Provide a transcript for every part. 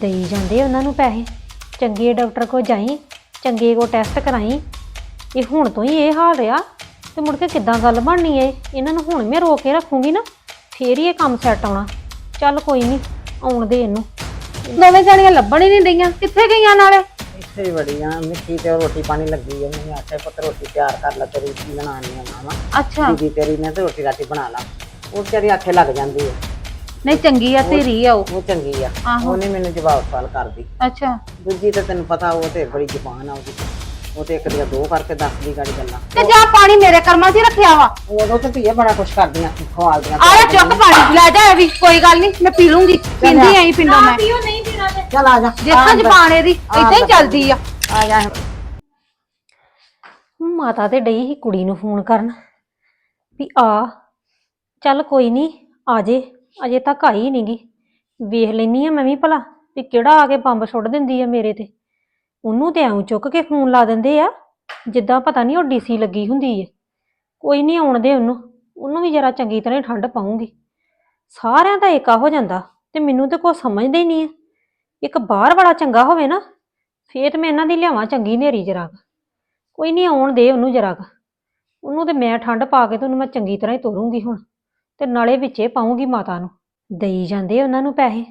ਦੇਈ ਜਾਂਦੇ ਉਹਨਾਂ ਨੂੰ ਪੈਸੇ। ਚੰਗੇ ਡਾਕਟਰ ਕੋ ਜਾਈ ਚੰਗੇ ਕੋ ਟੈਸਟ ਕਰਾਈ। ਇਹ ਹੁਣ ਤੋਂ ਹੀ ਇਹ ਹਾਲ ਰਿਹਾ ਤੇ ਮੁੜ ਕੇ ਕਿੱਦਾਂ ਗੱਲ ਬਣਨੀ ਏ? ਇਹਨਾਂ ਨੂੰ ਹੁਣ ਮੈਂ ਰੋਕ ਕੇ ਰੱਖੂੰਗੀ ਨਾ ਫੇਰ ਹੀ ਇਹ ਕੰਮ ਸੈੱਟ ਆਉਣਾ। ਚੱਲ ਕੋਈ ਨਹੀਂ ਆਉਣ ਦੇ ਇਹਨੂੰ। ਦੋਵੇਂ ਜਾਣੀਆਂ ਲੱਭਣ ਹੀ ਨਹੀਂ ਡਈਆਂ। ਕਿੱਥੇ ਗਈਆਂ ਨਾਲੇ? ਇੱਥੇ ਹੀ ਬੜੀਆਂ ਮਿੱਠੀ ਤੇ ਰੋਟੀ ਪਾਣੀ ਲੱਗੀ ਹੈ ਮੈਂ ਆਖਿਆ ਪੁੱਤ ਰੋਟੀ ਤਿਆਰ ਕਰ ਲੈ ਤੇਰੀ ਬਣਾਉਣੀ ਆ ਮਾਵਾ। ਅੱਛਾ। ਦੀਦੀ ਤੇਰੀ ਨੇ ਤੇ ਰੋਟੀ ਰਾਟੀ ਬਣਾ ਲਾ। ਉਹ ਵਿਚਾਰੀ ਆਖੇ ਲੱਗ ਜਾਂਦੀ ਹੈ ਨਹੀਂ ਚੰਗੀ ਆ ਤੇਰੀ ਆ ਉਹ। ਉਹ ਚੰਗੀ ਆ। ਆਹੋ। ਉਹਨੇ ਮੈਨੂੰ ਜਵਾਬ ਸਵਾਲ ਕਰਦੀ। ਅੱਛਾ। ਦੂਜੀ ਤਾਂ ਤੈਨੂੰ ਪਤਾ ਉਹ ਤੇ ਬੜੀ ਜ਼ੁਬਾਨ ਆ ਉਹਦੀ। ਉਹ ਤੇ ਇੱਕ ਦੀਆਂ ਦੋ ਕਰਕੇ ਦੱਸਦੀ ਗਾੜੀ ਗੱਲਾਂ। ਤੇ ਜਾ ਪਾਣੀ ਮੇਰੇ ਕਰਮਾਂ 'ਚ ਹੀ ਰੱਖਿਆ ਵਾ। ਉਦੋਂ ਤੇ ਧੀਏ ਬੜਾ ਕੁਛ ਕਰਦੀਆਂ ਖਵਾਲਦੀਆਂ ਆ ਜਾ ਚੁੱਕ ਪਾਣੀ ਲੈ ਜਾ ਇਹ ਵੀ ਕੋਈ ਗੱਲ ਨਹੀਂ ਮੈਂ ਪੀ ਲੂੰਗੀ। ਪੀਂਦੀ ਆਈ ਪਿੰਡੋਂ ਮੈਂ। ਚੱਲ ਆ ਜਾ। ਦੇਖਾਂ ਜ਼ਬਾਨ ਇਹਦੀ ਇਦਾਂ ਹੀ ਚੱਲਦੀ ਆ। ਆ ਜਾ। ਮਾਤਾ ਤੇ ਡਈ ਸੀ ਕੁੜੀ ਨੂੰ ਫੋਨ ਕਰਨ। ਵੀ ਆ ਚੱਲ ਕੋਈ ਨਹੀਂ ਆ ਜੇ। ਅਜੇ ਤੱਕ ਆਈ ਨਹੀਂਗੀ ਵੇਖ ਲੈਨੀ ਆ ਮੈਂ ਵੀ ਭਲਾ ਵੀ ਕਿਹੜਾ ਆ ਕੇ ਬੰਬ ਸੁੱਟ ਦਿੰਦੀ ਆ ਮੇਰੇ ਤੇ। ਉਹਨੂੰ ਤੇ ਐਉਂ ਚੁੱਕ ਕੇ ਫੋਨ ਲਾ ਦਿੰਦੇ ਆ, ਜਿੱਦਾਂ ਪਤਾ ਨਹੀਂ ਉਹ ਡੀਸੀ ਲੱਗੀ ਹੁੰਦੀ ਏ ਕੋਈ ਨਹੀਂ ਆਉਣ ਦੇ ਉਹਨੂੰ ਉਹਨੂੰ ਵੀ ਜਰਾ ਚੰਗੀ ਤਰ੍ਹਾਂ ਹੀ ਠੰਡ ਪਾਉਂਗੀ ਸਾਰਿਆਂ ਦਾ ਏਕਾ ਹੋ ਜਾਂਦਾ ਤੇ ਮੈਨੂੰ ਤੇ ਕੋਈ ਸਮਝਦਾ ਹੀ ਨਹੀਂ ਹੈ ਇੱਕ ਬਾਹਰ ਵਾਲਾ ਚੰਗਾ ਹੋਵੇ ਨਾ, ਫੇਰ ਤੇ ਮੈਂ ਇਹਨਾਂ ਦੀ ਲਿਆਵਾਂ ਚੰਗੀ ਨੇਰੀ ਜਰਾ ਕੋਈ ਨਹੀਂ ਆਉਣ ਦੇ ਉਹਨੂੰ ਜਰਾ ਉਹਨੂੰ ਤੇ ਮੈਂ ਠੰਡ ਪਾ ਕੇ ਤੇ ਉਹਨੂੰ ਮੈਂ ਚੰਗੀ ਤਰ੍ਹਾਂ ਹੀ ਤੋਰੂੰਗੀ ਹੁਣ। ਤੇ ਨਾਲੇ ਵਿੱਚੇ ਪਾਉਂਗੀ ਮਾਤਾ ਨੂੰ। ਦੇਈ ਜਾਂਦੇ ਉਹਨਾਂ ਨੂੰ ਪੈਸੇ।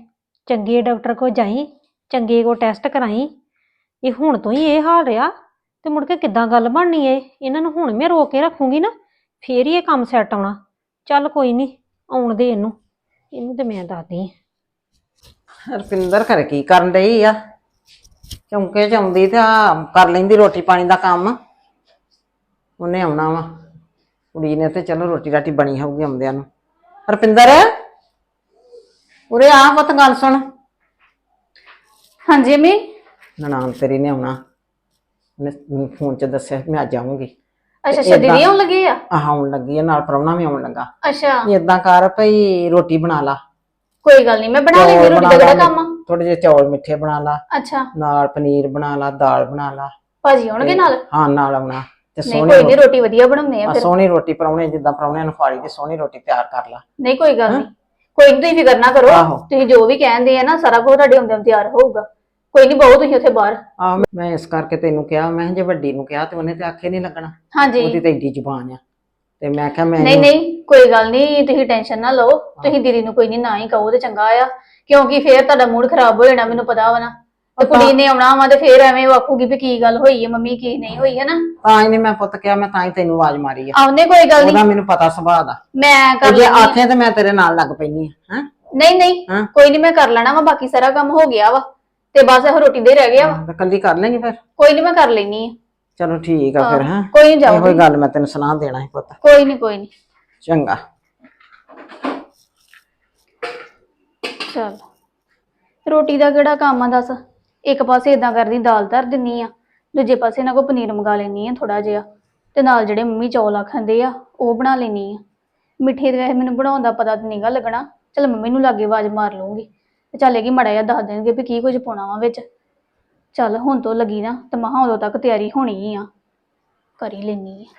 ਚੰਗੇ ਡਾਕਟਰ ਕੋ ਜਾਈ, ਚੰਗੇ ਕੋ ਟੈਸਟ ਕਰਾਈ। ਇਹ ਹੁਣ ਤੋਂ ਹੀ ਇਹ ਹਾਲ ਰਿਹਾ ਤੇ ਮੁੜ ਕੇ ਕਿੱਦਾਂ ਗੱਲ ਬਣਨੀ ਏ? ਇਹਨਾਂ ਨੂੰ ਹੁਣ ਮੈਂ ਰੋਕ ਕੇ ਰੱਖੂੰਗੀ ਨਾ, ਫੇਰ ਹੀ ਇਹ ਕੰਮ ਸੈੱਟ ਆਉਣਾ। ਚੱਲ ਕੋਈ ਨਹੀਂ, ਆਉਣ ਦੇ ਇਹਨੂੰ। ਇਹਨੂੰ ਤੇ ਮੈਂ ਦੱਸਦੀ ਆਂ। ਰਪਿੰਦਰ ਘਰੇ ਕੀ ਕਰਨ ਡਈ ਆ? ਚੌਂਕੇ ਚ ਆਉਂਦੀ ਤੇ ਆ ਕਰ ਲੈਂਦੀ ਰੋਟੀ ਪਾਣੀ ਦਾ ਕੰਮ। ਉਹਨੇ ਆਉਣਾ ਵਾ। ਕੁੜੀ ਨੇ ਤੇ ਚਲੋ ਰੋਟੀ ਰਾਟੀ ਬਣੀ ਹੋਊਗੀ ਆਉਂਦਿਆਂ ਨੂੰ। ਰਪਿੰਦਰ ਉਰੇ ਆ ਪੁੱਤ ਗੱਲ ਸੁਣ। ਹਾਂਜੀ ਅਮੀ? ਨਨਾਣ ਤੇਰੀ ਨੇ ਆਉਣਾ। ਉਹਨੇ ਫੋਨ 'ਚ ਦੱਸਿਆ ਮੈਂ ਅੱਜ ਆਉਂਗੀ ਅੱਛਾ ਅੱਛਾ, ਦੀਦੀ ਆਉਣ ਲੱਗੇ ਆ? ਆਹ ਆਉਣ ਲੱਗੀ ਆ ਨਾਲ ਪ੍ਰਾਹੁਣਾ ਵੀ ਆਉਣ ਲੱਗਾ। ਅੱਛਾ। ਇਦਾਂ ਕਰ ਭਈ ਰੋਟੀ ਬਣਾ ਲਾ। ਕੋਈ ਗੱਲ ਨਹੀਂ ਮੈਂ ਬਣਾ ਲੈਂਦੀ ਰੋਟੀ ਦਾ ਕਿਹੜਾ ਕੰਮ ਆ? ਥੋੜੇ ਜਿਹੇ ਚੌਲ ਮਿੱਠੇ ਬਣਾ ਲਾ। ਅੱਛਾ। ਨਾਲ ਪਨੀਰ ਬਣਾ ਲਾ ਦਾਲ ਬਣਾ ਲਾ। ਭਾਜੀ ਆਉਣਗੇ ਨਾਲ? ਹਾਂ ਨਾਲ ਆਉਣਾ। ਤੇ ਨਹੀਂ ਸੋਹਣੀ ਕੋਈ ਨਹੀਂ ਰੋਟੀ ਵਧੀਆ ਬਣਾਉਂਦੇ ਆ ਆ ਫਿਰ। ਸੋਹਣੀ ਰੋਟੀ ਪਰਾਉਣੇ ਜਿੱਦਾਂ ਪਰਾਉਣਿਆਂ ਨੂੰ ਫਾੜੀ ਦੀ ਸੋਹਣੀ ਰੋਟੀ ਤਿਆਰ ਕਰ ਲਾ। ਨਹੀਂ ਕੋਈ ਗੱਲ ਨਹੀਂ। ਕੋਈ ਨੀ ਤੁਸੀਂ ਫਿਕਰ ਨਾ ਕਰੋ। ਆਹੋ। ਤੁਸੀਂ ਜੋ ਵੀ ਕਹਿੰਦੇ ਆ ਨਾ ਸਾਰਾ ਕੁਝ ਤੁਹਾਡੇ ਹੁੰਦੇ ਤਿਆਰ ਹੋਊਗਾ। ਕੋਈ ਨਹੀਂ ਬਹੁਤ ਤੁਸੀਂ ਉੱਥੇ ਬਾਹਰ। ਆ ਮੈਂ ਇਸ ਕਰਕੇ ਤੈਨੂੰ ਕਿਹਾ ਮੈਂ ਕਿਹਾ ਜੇ ਵੱਡੀ ਨੂੰ ਕਿਹਾ ਤੇ ਉਹਨੇ ਤੇ ਆਖੇ ਨਹੀਂ ਲੱਗਣਾ। ਹਾਂਜੀ। ਉਹਦੀ ਤੇ ਏਡੀ ਜ਼ੁਬਾਨ ਆ। ਤੇ ਮੈਂ ਕਿਹਾ ਮੈਂ ਨਹੀਂ ਨਹੀਂ ਕੋਈ ਗੱਲ ਨਹੀਂ ਤੁਸੀਂ ਟੈਨਸ਼ਨ ਨਾ ਲਓ। ਤੁਸੀਂ ਦੀਦੀ ਨੂੰ ਕੋਈ ਨਹੀਂ ਨਾ ਹੀ ਕਹੋ ਤੇ ਚੰਗਾ ਆ। ਕਿਉਂਕਿ ਫੇਰ ਤੁਹਾਡਾ ਮੂਡ ਖਰਾਬ ਹੋ ਜਾਣਾ ਮੈਨੂੰ ਪਤਾ ਵਾ ਨਾ। ਤੇ ਕੁੜੀ ਨੇ ਆਉਣਾ ਵਾ ਤੇ ਫੇਰ ਐਵੇਂ ਉਹ ਆਖੂਗੀ ਵੀ ਕੀ ਗੱਲ ਹੋਈ ਹੈ ਮੰਮੀ ਕੀ ਨਹੀਂ ਹੋਈ ਹੈ ਨਾ? ਤਾਂ ਹੀ ਨਹੀਂ ਮੈਂ ਪੁੱਤ ਕਿਹਾ ਮੈਂ ਤਾਂ ਹੀ ਤੈਨੂੰ ਆਵਾਜ਼ ਮਾਰੀ ਆ। ਆਉਨੇ ਕੋਈ ਗੱਲ ਉਹਦਾ ਨਹੀਂ। ਮੈਨੂੰ ਪਤਾ ਸੁਭਾਅ ਦਾ। ਮੈਂ ਤੇ ਕਰ ਜੇ ਲੈਣੀ ਆਖੇ ਤੇ ਮੈਂ ਤੇਰੇ ਨਾਲ ਲੱਗ ਪੈਣੀ ਹਾਂ? ਨਹੀਂ ਨਹੀਂ। ਕੋਈ ਨਹੀਂ ਮੈਂ ਕਰ ਲੈਣਾ ਵਾ ਬਾਕੀ ਸਾਰਾ ਕੰਮ ਹੋ ਗਿਆ ਵਾ। ਤੇ ਬਸ ਇਹ ਰੋਟੀ ਦੇ ਰਹਿ ਗਿਆ ਵਾ। ਤੇ ਕੱਲੀ ਕਰ ਲੇਂਗੀ ਫਿਰ? ਕੋਈ ਨਹੀਂ ਮੈਂ ਕਰ ਲੈਣੀ ਆ। ਚਲੋ ਠੀਕ ਆ ਫਿਰ ਹਾਂ? ਕੋਈ ਨਹੀਂ ਜਾਓ ਇਹੋ ਹੀ ਗੱਲ ਮੈਂ ਤੈਨੂੰ ਸੁਣਾ ਦੇਣਾ ਸੀ ਪੁੱਤ। ਕੋਈ ਨਹੀਂ ਕੋਈ ਨਹੀਂ। ਚੰਗਾ। ਚਲ। ਰੋਟੀ ਦਾ ਕਿਹੜਾ ਕੰਮ ਆ ਦੱਸ? ਇੱਕ ਪਾਸੇ ਇਦਾਂ ਕਰਦੀ, ਦਾਲ ਧਰ ਦਿੰਨੀ ਆ, ਦੂਜੇ ਪਾਸੇ ਇਹਨਾਂ ਕੋ ਪਨੀਰ ਮੰਗਾ ਲੈਣੀ ਆ ਥੋੜਾ ਜਿਹਾ, ਤੇ ਨਾਲ ਜਿਹੜੇ ਮੰਮੀ ਚੌਲ ਆਖੰਦੇ ਆ, ਉਹ ਬਣਾ ਲੈਣੀ ਆ। ਮਿੱਠੇ ਦੇ ਵੈਸੇ ਮੈਨੂੰ ਬਣਾਉਣ ਦਾ ਪਤਾ ਤਾਂ ਨਹੀਂਗਾ ਲੱਗਣਾ, ਚਲ ਮੰਮੀ ਨੂੰ ਲਾਗੇ ਆਵਾਜ਼ ਮਾਰ ਲੂੰਗੀ ਤੇ ਚੱਲੇਗੀ ਮੜਾ ਜਿਹਾ ਦੱਸ ਦੇਣਗੇ ਵੀ ਕੀ ਕੁਝ ਪਾਉਣਾ ਵਾ ਵਿੱਚ। ਚੱਲ ਹੁਣ ਤੋਂ ਲੱਗੀ ਨਾ, ਤੇ ਮਹਾ ਉਦੋਂ ਤੱਕ ਤਿਆਰੀ ਹੋਣੀ ਆ, ਕਰ ਹੀ ਲੈਣੀ ਆ।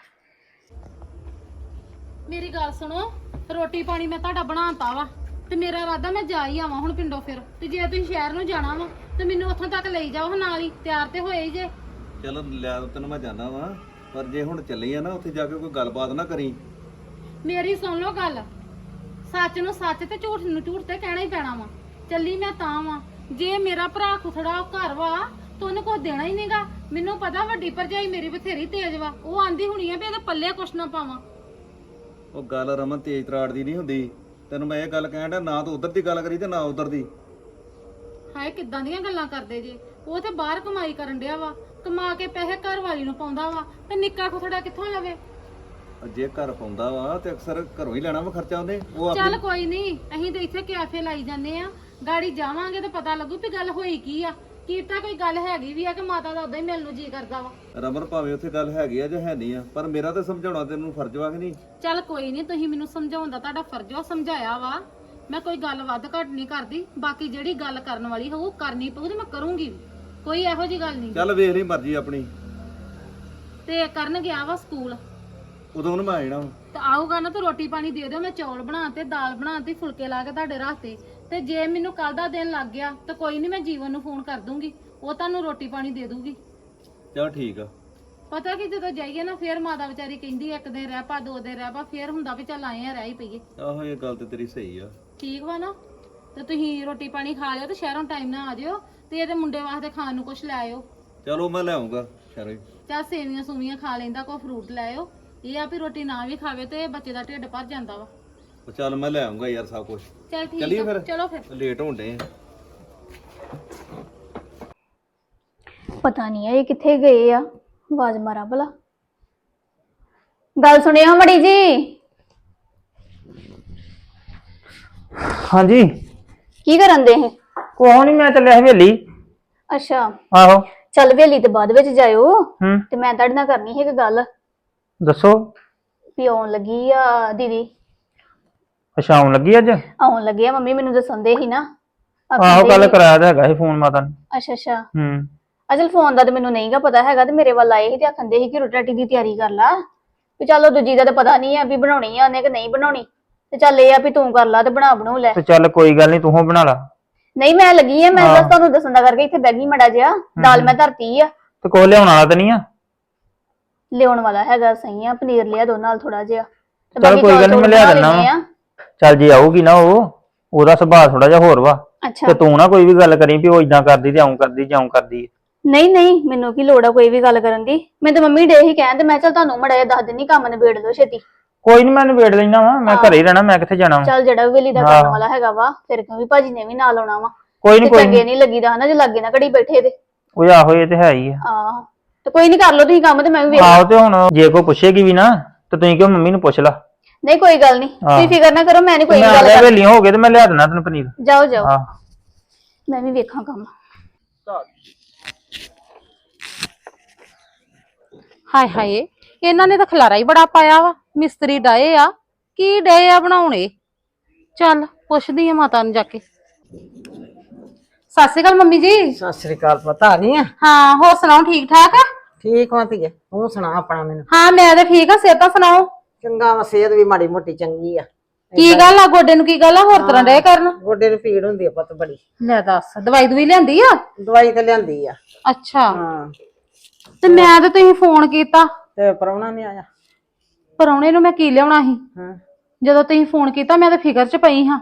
ਮੇਰੀ ਗੱਲ ਸੁਣੋ, ਰੋਟੀ ਪਾਣੀ ਮੈਂ ਤੁਹਾਡਾ ਬਣਾਤਾ ਵਾ। ਤੇ ਮੇਰਾ ਇਰਾਦਾ ਮੈਂ ਜਾ ਹੀ ਆਵਾਂ ਹੁਣ ਪਿੰਡੋਂ ਫਿਰ। ਤੇ ਜੇ ਤੁਸੀਂ ਸ਼ਹਿਰ ਨੂੰ ਜਾਣਾ ਵਾ ਤੇ ਮੈਨੂੰ ਉੱਥੋਂ ਤੱਕ ਲਈ ਜਾਓ ਨਾਲ ਹੀ ਤਿਆਰ ਤੇ ਹੋਏ ਹੀ ਜੇ। ਚਲੋ ਲੈ ਤਾਂ ਤੈਨੂੰ ਮੈਂ ਜਾਣਾ ਵਾਂ ਪਰ ਜੇ ਹੁਣ ਚੱਲੀ ਆ ਨਾ ਉੱਥੇ ਜਾ ਕੇ ਕੋਈ ਗੱਲਬਾਤ ਨਾ ਕਰੀ। ਮੇਰੀ ਸੁਣ ਲਓ ਗੱਲ। ਸੱਚ ਨੂੰ ਸੱਚ ਤੇ ਝੂਠ ਨੂੰ ਝੂਠ ਤੇ ਕਹਿਣਾ ਹੀ ਪੈਣਾ ਵਾ। ਚੱਲੀ ਮੈਂ ਤਾਂ ਵਾਂ। ਜੇ ਮੇਰਾ ਭਰਾ ਖੁਥੜਾ ਉਹ ਘਰ ਵਾ ਤਾਂ ਉਹਨੂੰ ਕੁਛ ਦੇਣਾ ਹੀ ਨਹੀਂਗਾ ਮੈਨੂੰ ਪਤਾ ਵੱਡੀ ਭਰਜਾਈ ਮੇਰੀ ਬਥੇਰੀ ਤੇਜ਼ ਵਾ। ਉਹ ਆਂਦੀ ਹੁਣੀ ਆ ਵੀ ਇਹਦੇ ਪੱਲੇ ਕੁਛ ਨਾ ਪਾਵਾਂ। ਉਹ ਗੱਲ ਰਮਨ ਤੇਜ ਤਰਾੜ ਦੀ ਨਹੀਂ ਹੁੰਦੀ। ਤੈਨੂੰ ਮੈਂ ਇਹ ਗੱਲ ਕਹਿਣ ਡਿਆ ਨਾ ਤੂੰ ਉਧਰ ਦੀ ਗੱਲ ਕਰੀ ਤੇ ਨਾ ਉਧਰ ਦੀ। ਹਾਏ ਕਿੱਦਾਂ ਦੀਆਂ ਗੱਲਾਂ ਕਰਦੇ ਜੇ। ਉਹ ਤੇ ਬਾਹਰ ਕਮਾਈ ਕਰਨ ਡਿਆ ਵਾ ਕਮਾ ਕੇ ਪੈਸੇ ਘਰ ਵਾਲੀ ਨੂੰ ਪਾਉਂਦਾ ਵਾ ਤੇ ਨਿੱਕਾ ਖੁਥੜਾ ਕਿੱਥੋਂ ਲਵੇ? ਜੇ ਘਰ ਪਾਉਂਦਾ ਵਾ ਤੇ ਅਕਸਰ ਘਰੋਂ ਹੀ ਲੈਣਾ ਵਾ ਖਰਚਾ ਉਹਨੇ ਉਹ ਚੱਲ ਕੋਈ ਨਹੀਂ ਅਸੀਂ ਤੇ ਇੱਥੇ ਕੈਫੇ ਲਾਈ ਜਾਂਦੇ ਆ। ਗਾੜੀ ਜਾਵਾਂਗੇ ਤੇ ਪਤਾ ਲੱਗੂ ਵੀ ਗੱਲ ਹੋਈ ਕੀ ਆ। ਕੀ ਤਾਂ ਕੋਈ ਗੱਲ ਹੈਗੀ ਵੀ ਆ ਕਿ ਮਾਤਾ ਦਾ ਉਦਾਂ ਹੀ ਮਿਲਣ ਨੂੰ ਜੀ ਕਰਦਾ ਵਾ। ਰਮਨ ਭਾਵੇਂ ਉੱਥੇ ਗੱਲ ਹੈਗੀ ਆ ਜਾਂ ਹੈ ਨਹੀਂ ਆ ਪਰ ਮੇਰਾ ਤਾਂ ਸਮਝਾਉਣਾ ਤੈਨੂੰ ਫਰਜ਼ ਵਾ ਕਿ ਨਹੀਂ? ਚੱਲ ਕੋਈ ਨਹੀਂ ਤੁਸੀਂ ਮੈਨੂੰ ਸਮਝਾਉਣ ਦਾ ਤੁਹਾਡਾ ਫਰਜ਼ ਆ ਸਮਝਾਇਆ ਵਾ। ਮੈਂ ਕੋਈ ਗੱਲ ਵੱਧ ਘੱਟ ਨਹੀਂ ਕਰਦੀ ਬਾਕੀ ਜਿਹੜੀ ਗੱਲ ਕਰਨ ਵਾਲੀ ਹੋਊ ਕਰਨੀ ਪਊ ਤੇ ਮੈਂ ਕਰੂੰਗੀ ਵੀ। ਕੋਈ ਇਹੋ ਜੀ ਗੱਲ ਨਹੀਂ। ਚੱਲ ਵੇਖ ਲਈ ਮਰਜ਼ੀ ਆਪਣੀ। ਤੇ ਕਰਨ ਗਿਆ ਵਾ ਸਕੂਲ। ਉਦੋਂ ਉਹਨੂੰ ਮੈਂ ਆ ਜਾਣਾ ਵਾ। ਤੇ ਆਊਗਾ ਨਾ ਤਾਂ ਰੋਟੀ ਪਾਣੀ ਦੇ ਦਿਓ ਮੈਂ ਚੌਲ ਬਣਾ ਤੇ ਦਾਲ ਬਣਾ ਤੇ ਫੁਲਕੇ ਲਾ ਕੇ ਤੁਹਾਡੇ ਰਾਸਤੇ। ਤੇ ਜੇ ਮੈਨੂੰ ਕੱਲ ਦਾ ਦਿਨ ਲੱਗ ਗਿਆ ਤਾਂ ਕੋਈ ਨਹੀਂ ਮੈਂ ਜੀਵਨ ਨੂੰ ਫੋਨ ਕਰ ਦੂੰਗੀ ਉਹ ਤੁਹਾਨੂੰ ਰੋਟੀ ਪਾਣੀ ਦੇ ਦੂਗੀ। ਚਲ ਠੀਕ ਆ। ਪਤਾ ਕਿ ਜਦੋਂ ਜਾਈਏ ਨਾ ਫੇਰ ਮਾਤਾ ਵਿਚਾਰੀ ਕਹਿੰਦੀ ਇੱਕ ਦਿਨ ਰਹਿ ਪਾ ਦੋ ਦਿਨ ਰਹਿ ਪਾ ਫੇਰ ਹੁੰਦਾ ਵੀ ਚੱਲ ਆਏ ਆ ਰਹਿ ਹੀ ਪਈਏ। ਆਹੋ ਇਹ ਗੱਲ ਤੇ ਤੇਰੀ ਸਹੀ ਆ। ਠੀਕ ਵਾ ਨਾ? ਤੇ ਤੁਸੀਂ ਰੋਟੀ ਪਾਣੀ ਖਾ ਲਿਓ ਤੇ ਸ਼ਹਿਰੋਂ ਟਾਈਮ ਨਾਲ ਆ ਜਿਓ ਤੇ ਇਹਦੇ ਮੁੰਡੇ ਵਾਸਤੇ ਖਾਣ ਨੂੰ ਕੁਝ ਲੈ ਆਇਓ। ਚਲੋ ਮੈਂ ਲਿਆਉਂਗਾ ਸ਼ਰੇ ਚਾਹ ਸੇਵੀਆਂ ਸੂਵੀਆਂ ਖਾ ਲੈਂਦਾ ਕੋਈ ਫਰੂਟ ਲੈ ਆਇਓ। ਇਹ ਆ ਵੀ ਰੋਟੀ ਨਾ ਵੀ ਖਾਵੇ ਤੇ ਬੱਚੇ ਦਾ ਢਿੱਡ ਭਰ ਜਾਂਦਾ ਵਾ। ਉਹ ਚੱਲ ਮੈਂ ਲਿਆਉਂਗਾ ਯਾਰ ਸਭ ਕੁਝ ਚੱਲ ਠੀਕ ਆ ਫਿਰ? ਚਲੋ ਫਿਰ। ਲੇਟ ਹੋਣ ਡੇ ਆ। ਪਤਾ ਨਹੀਂ ਇਹ ਕਿੱਥੇ ਗਏ ਆ ਆਵਾਜ਼ ਮਾਰਾਂ ਭਲਾ। ਗੱਲ ਸੁਣਿਓ ਮੜੀ ਜੀ? ਹਾਂਜੀ। ਕੀ ਕਰਨ ਦੇ ਹੈ ਕੋਹ ਨਹੀਂ ਮੈਂ ਚੱਲਿਆ ਹਵੇਲੀ। ਅੱਛਾ। ਆਹੋ। ਚੱਲ ਵੇਲੀ ਤੇ ਬਾਅਦ ਵਿੱਚ ਜਾਇਓ ਹੂੰ। ਤੇ ਮੈਂ ਤੁਹਾਡੇ ਨਾਲ ਕਰਨੀ ਹੈ ਇੱਕ ਗੱਲ। ਦੱਸੋ। ਵੀ ਆਉਣ ਲੱਗੀ ਆ ਦੀਦੀ। ਅੱਛਾ ਆਉਣ ਲੱਗੀ ਅੱਜ? ਆਉਣ ਲੱਗੇ ਆ ਮੰਮੀ ਮੈਨੂੰ ਦੱਸਣ ਦੇ ਸੀ ਨਾ। ਆਹ ਸੀ- ਕਰਾਇਆ ਤਾਂ ਹੈਗਾ ਸੀ ਫੋਨ ਮਾਤਾ ਨੇ। ਅੱਛਾ ਅੱਛਾ। ਹੂੰ। ਅਸਲ ਫੋਨ ਦਾ ਤੇ ਮੈਨੂੰ ਨਹੀਂਗਾ ਪਤਾ ਹੈਗਾ ਤੇ ਮੇਰੇ ਵੱਲ ਆਏ ਸੀ ਤੇ ਆਖੰਦੇ ਸੀ ਕਿ ਰੋਟੀ ਰਾਟੀ ਦੀ ਤਿਆਰੀ ਕਰ ਲਾ। ਵੀ ਚਲੋ ਦੂਜੀ ਦਾ ਤਾਂ ਪਤਾ ਨਹੀਂ ਆ ਵੀ ਬਣਾਉਣੀ ਆ ਉਹਨੇ ਕਿ ਨਹੀਂ ਬਣਾਉਣੀ। ਤੇ ਚੱਲ ਇਹ ਆ ਵੀ ਤੂੰ ਕਰ ਲਾ ਤੇ ਬਣਾ ਬਣਾਉ ਲੈ। ਤੇ ਚੱਲ ਕੋਈ ਗੱਲ ਨਹੀਂ ਤੂੰ ਬਣਾ ਲਾ। ਨਹੀਂ ਮੈਂ ਲੱਗੀ ਆ ਮੈਂ। ਬਸ ਤੁਹਾਨੂੰ ਦੱਸਣ ਦਾ ਕਰਕੇ ਇੱਥੇ ਬੈਗੀ ਮੜਾ ਜਿਆ ਦਾਲ ਮੈਂ ਧਰਤੀ ਆ। ਤੇ ਕੋਹ ਲਿਆਉਣ ਵਾਲਾ ਤਾਂ ਨਹੀਂ ਆ? ਲਿਆਉਣ ਵਾਲਾ ਹੈਗਾ ਸਹੀ ਆ ਪਨੀਰ ਲਿਆ ਦੋ ਨਾਲ ਥੋੜਾ ਜਿਹਾ। ਤੇ ਚੱਲ ਬਾਕੀ ਕੋਈ ਗੱਲ ਚੌਲ ਨੀ, ਮੈਂ ਚੂਲ ਲਿਆ ਬਣਾ ਦਿੰਦਾ ਲੈਂਦੇ ਆ। ਚੱਲ ਜੇ ਆਊਗੀ ਨਾ ਉਹ ਉਹਦਾ ਸੁਭਾਅ ਥੋੜਾ ਜਿਹਾ ਹੋਰ ਵਾ। ਅੱਛਾ। ਤੇ ਤੂੰ ਨਾ ਕੋਈ ਵੀ ਗੱਲ ਕਰੀ ਵੀ ਉਹ ਇਦਾਂ ਕਰਦੀ ਤੇ ਆਉਂ ਕਰਦੀ ਜਾਂ ਕਰਦੀ। ਨਹੀਂ ਨਹੀਂ ਮੈਨੂੰ ਕੀ ਲੋੜ ਆ ਕੋਈ ਵੀ ਗੱਲ ਕਰਨ ਦੀ? ਮੈਂ ਤੇ ਮੰਮੀ ਡੇ ਹੀ ਕਹਿਣ ਤੇ ਮੈਂ ਚੱਲ ਤੁਹਾਨੂੰ ਮੜਾ ਦੱਸ ਦਿੰਨੀ ਕੰਮ ਨਿਬੇੜ ਲਓ ਛੇਤੀ। ਕੋਈ ਨਹੀਂ ਮੈਂ ਨਿਬੇੜ ਲੈਣਾ ਵਾ ਮੈਂ ਘਰੇ ਹੀ ਰਹਿਣਾ ਮੈਂ ਕਿੱਥੇ ਜਾਣਾ ਵਾ। ਚੱਲ ਜਿਹੜਾ ਵੀ ਵੇਲੀ ਦਾ ਹਾਂ। ਕਰਨ ਵਾਲਾ ਹੈਗਾ ਵਾ ਫਿਰ ਕਿਉਂ ਵੀ ਭਾਜੀ ਨੇ ਵੀ ਨਾਲ ਆਉਣਾ ਵਾ। ਕੋਈ ਤੇ ਨਹੀਂ ਕੋਈ ਚੰਗੇ ਨਹੀਂ ਨਹੀਂ ਲੱਗੀਦਾ ਹਨਾ ਜੇ ਲੱਗੇ ਨਾ ਘੜੀ ਬੈਠੇ ਤੇ। ਉਹ ਆਹੋ ਇਹ ਤੇ ਹੈ ਹੀ ਆ। ਆਹ ਤੇ ਕੋਈ ਨਹੀਂ ਕਰ ਲਓ ਤੁਸੀਂ ਕੰਮ ਤੇ ਮੈਂ ਵੀ ਵੇਖ ਆਹੋ ਤੇ ਹੁਣ ਜੇ ਕੋਈ ਪੁੱਛੇਗੀ ਵੀ ਨਾ ਤੇ ਤੁਸੀਂ ਕਿਉਂ ਮੰਮੀ ਨੂੰ ਪੁੱਛ ਲਾ? ਨਹੀਂ ਕੋਈ ਗੱਲ ਨਹੀਂ ਹਾਂ। ਤੁਸੀਂ ਫਿਕਰ ਨਾ ਕਰੋ ਮੈਂ ਨਹੀਂ ਕੋਈ ਮੈਂ ਵੀ ਆ ਗੱਲ ਗਿਆ ਕਰ ਹਵੇਲੀਆਂ ਹੋ ਗਏ ਤੇ ਮੈਂ ਲਿਆ ਦੇਣਾ ਤੈਨੂੰ ਪਨੀਰ। ਜਾਓ ਜਾਓ। ਆਹ। ਮੈਂ ਵੀ ਵੇਖਾਂ ਕੰਮ। ਹਾਏ ਹਾਏ। ਇਹਨਾਂ ਨੇ ਤਾਂ ਖਲਾਰਾ ਹੀ ਬੜਾ ਪਾਇਆ ਵਾ। ਮਿਸਤਰੀ ਡਾਏ ਆ। ਕੀ ਡਏ ਆ ਬਣਾਉਣੇ? ਚੱਲ ਪੁੱਛਦੀ ਆ ਮਾਤਾ ਨੂੰ ਜਾ ਕੇ। ਸਤਿ ਸ਼੍ਰੀ ਅਕਾਲ ਮੰਮੀ ਜੀ। ਸਤਿ ਸ੍ਰੀ ਅਕਾਲ ਪਤਾ ਨਹੀਂ ਆ। ਹਾਂ ਹੋਰ ਸੁਣਾਓ ਠੀਕ ਠਾਕ ਆ? ਠੀਕ ਵਾਂ ਧੀਏ ਤੂੰ ਸੁਣਾ ਆਪਣਾ ਮੈਨੂੰ। ਹਾਂ ਮੈਂ ਤਾਂ ਠੀਕ ਆ ਸਿਹਤਾਂ ਸੁਣਾਓ? ਚੰਗਾ ਵਾ ਸਿਹਤ ਵੀ ਮਾੜੀ ਮੋਟੀ ਚੰਗੀ ਆ। ਕੀ ਗੱਲ ਆ ਗੋਡੇ ਨੂੰ ਕੀ ਗੱਲ ਆ ਹੋਰ ਤਰ੍ਹਾਂ ਡੇ ਕਰਨ? ਗੋਡੇ ਨੂੰ ਪੀੜ ਹੁੰਦੀ ਆ ਪੁੱਤ ਬੜੀ। ਲੈ ਦੱਸ ਦਵਾਈ ਦਵਾਈ ਲਿਆਂਦੀ ਆ? ਦਵਾਈ ਤੇ ਲਿਆਂਦੀ ਆ। ਅੱਛਾ। ਹਾਂ। ਤੇ ਮੈਂ ਤਾਂ ਤੁਸੀਂ ਫੋਨ ਕੀਤਾ। ਤੇ ਪਰਉਣਾ ਨਹੀਂ ਆਇਆ? ਪਰੌਣੇ ਨੂੰ ਮੈਂ ਕੀ ਲਿਆਉਣਾ ਸੀ? ਹਾਂ। ਜਦੋਂ ਤੁਸੀਂ ਫੋਨ ਕੀਤਾ ਮੈਂ ਤਾਂ ਫਿਕਰ 'ਚ ਪਈ ਹਾਂ।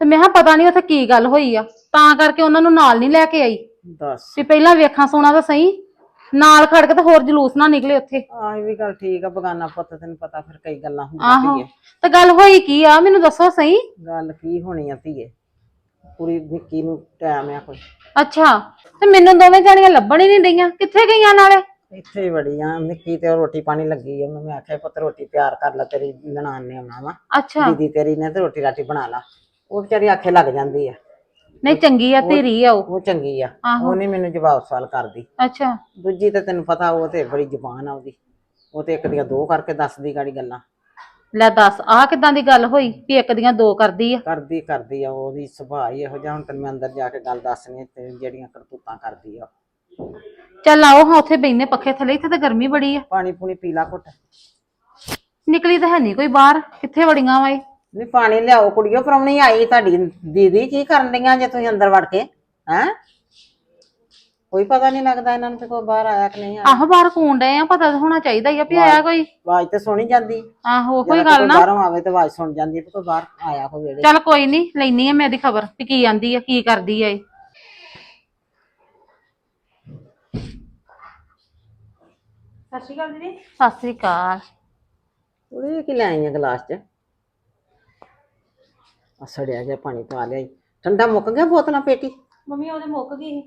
ਤੇ ਮੈਂ ਕਿਹਾ ਪਤਾ ਨਹੀਂ ਉੱਥੇ ਕੀ ਗੱਲ ਹੋਈ ਆ। ਤਾਂ ਕਰਕੇ ਉਹਨਾਂ ਨੂੰ ਨਾਲ ਨਹੀਂ ਲੈ ਕੇ ਆਈ। ਦੱਸ। ਵੀ ਪਹਿਲਾਂ ਵੇਖਾਂ ਸੋਣਾ ਤਾਂ ਸਹੀ। ਨਾਲ ਖੜ ਕੇ ਤਾਂ ਹੋਰ ਜਲੂਸ ਨਾ ਨਿਕਲੇ ਉੱਥੇ। ਆਹ ਇਹ ਵੀ ਗੱਲ ਠੀਕ ਆ ਬਗਾਨਾ ਪੁੱਤ ਤੈਨੂੰ ਪਤਾ ਫਿਰ ਕਈ ਗੱਲਾਂ ਹੁੰਦੀਆਂ ਆਹੋ ਧੀਏ। ਤੇ ਗੱਲ ਹੋਈ ਕੀ ਆ? ਮੈਨੂੰ ਦੱਸੋ ਸਹੀ। ਗੱਲ ਕੀ ਹੋਣੀ ਆ ਧੀਏ? ਪੂਰੀ ਨਿੱਕੀ ਨੂੰ ਟਾਈਮ ਆ ਕੋਈ। ਅੱਛਾ ਤੇ ਮੈਨੂੰ ਦੋਵੇਂ ਜਾਣੀਆਂ ਲੱਭਣ ਹੀ ਨਹੀਂ ਡਈਆਂ। ਕਿੱਥੇ ਗਈਆਂ ਨਾਲੇ? ਇੱਥੇ ਹੀ ਬੜੀ ਆ ਨਿੱਕੀ ਤੇ ਉਹ ਰੋਟੀ ਪਾਣੀ ਲੱਗੀ ਆ। ਉਹਨੂੰ ਮੈਂ ਆਖਿਆ ਪੁੱਤ ਰੋਟੀ ਤਿਆਰ ਕਰ ਲੈ ਤੇਰੀ ਨਨਾਣ ਨੇ ਆਉਣਾ ਵਾ। ਅੱਛਾ। ਦੀਦੀ ਤੇਰੀ ਨੇ ਤੇ ਰੋਟੀ ਰਾਟੀ ਬਣਾ ਲਾ। ਉਹ ਵਿਚਾਰੀ ਆਖੇ ਲੱਗ ਜਾਂਦੀ ਆ। ਨਹੀਂ ਚੰਗੀ ਆ ਤੇਰੀ ਆ ਉਹ। ਉਹ ਚੰਗੀ ਆ। ਆਹੋ। ਉਹ ਨਹੀਂ ਮੈਨੂੰ ਜਵਾਬ ਸਵਾਲ ਕਰਦੀ। ਅੱਛਾ। ਦੂਜੀ ਤੇ ਤੈਨੂੰ ਪਤਾ ਉਹ ਤੇ ਬੜੀ ਜ਼ੁਬਾਨ ਆ ਉਹਦੀ। ਉਹ ਤੇ ਇੱਕ ਦੀਆਂ ਦੋ ਕਰਕੇ ਦੱਸਦੀ ਗਾੜੀ ਗੱਲਾਂ। ਲੈ ਦੱਸ ਆਹ ਕਿਦਾਂ ਦੀ ਗੱਲ ਹੋਈ ਵੀ ਇੱਕ ਦੀਆਂ ਦੋ ਕਰਦੀ ਆ? ਕਰਦੀ ਕਰਦੀ ਆ ਉਹਦੀ ਸੁਭਾਅ ਹੀ ਇਹੋ ਜਿਹਾ। ਹੁਣ ਤੈਨੂੰ ਮੈਂ ਅੰਦਰ ਜਾ ਕੇ ਗੱਲ ਦੱਸਣੀ ਤੇ ਜਿਹੜੀਆਂ ਕਰਤੂਤਾਂ ਕਰਦੀ ਆ ਚੱਲ ਆਓ ਹਾਂ ਉੱਥੇ ਬੈਨੇ ਪੱਖੇ ਥੱਲੇ ਇੱਥੇ ਤਾਂ ਗਰਮੀ ਬੜੀ ਆ। ਪਾਣੀ ਪੂਣੀ ਪੀ ਲਾ ਘੁੱਟ। ਨਿਕਲੀ ਤਾਂ ਹੈ ਨਹੀਂ ਕੋਈ ਬਾਹਰ ਕਿੱਥੇ ਵੜੀਆਂ ਵਾ ਇਹ? ਨਹੀਂ ਪਾਣੀ ਲਿਆਓ ਕੁੜੀਓ ਪਰੌਣੀ ਆਈ ਤੁਹਾਡੀ ਦੀਦੀ ਕੀ ਕਰਨ ਡੀਆਂ ਜੇ ਤੁਸੀਂ ਅੰਦਰ ਵੜ ਕੇ ਹੈ? ਕੋਈ ਪਤਾ ਨਹੀਂ ਲੱਗਦਾ ਇਹਨਾਂ ਨੂੰ ਕਿ ਕੋਈ ਬਾਹਰ ਆਇਆ ਕਿ ਨਹੀਂ ਆਇਆ। ਆਹ ਬਾਹਰ ਕੂਣ ਡਏ ਆ ਪਤਾ ਤਾਂ ਹੋਣਾ ਚਾਹੀਦਾ ਹੀ ਆ ਵੀ ਆਇਆ ਕੋਈ। ਆਵਾਜ਼ ਤੇ ਸੁਣੀ ਜਾਂਦੀ। ਆਹੋ ਕੋਈ ਗੱਲ ਨਾ। ਬਾਹਰੋਂ ਆਵੇ ਤੇ ਆਵਾਜ਼ ਸੁਣ ਜਾਂਦੀ ਕਿ ਕੋਈ ਬਾਹਰ ਆਇਆ ਕੋਈ ਵੇੜੇ ਚੱਲ ਕੋਈ ਨਹੀਂ ਲੈਣੀ ਆ ਮੈਂ ਇਹਦੀ ਖਬਰ ਵੀ ਕੀ ਆਂਦੀ ਆ ਕੀ ਕਰਦੀ ਆ ਇਹ। ਸਤਿ ਸ਼੍ਰੀ ਅਕਾਲ ਦੀਦੀ। ਸਤਿ ਸ਼੍ਰੀ ਅਕਾਲ। ਉਹਦੇ ਕੀ ਲੈ ਆਈਆਂ ਗਲਾਸ 'ਚ? ਆ ਸੜਿਆ ਜਿਹਾ ਪਾਣੀ ਪਾ ਲਿਆਈ ਠੰਡਾ ਮੁੱਕ ਗਿਆ ਬੋਤਲਾਂ ਪੇਟੀ? ਮੰਮੀ ਉਹਦੇ ਮੁੱਕ ਗਈ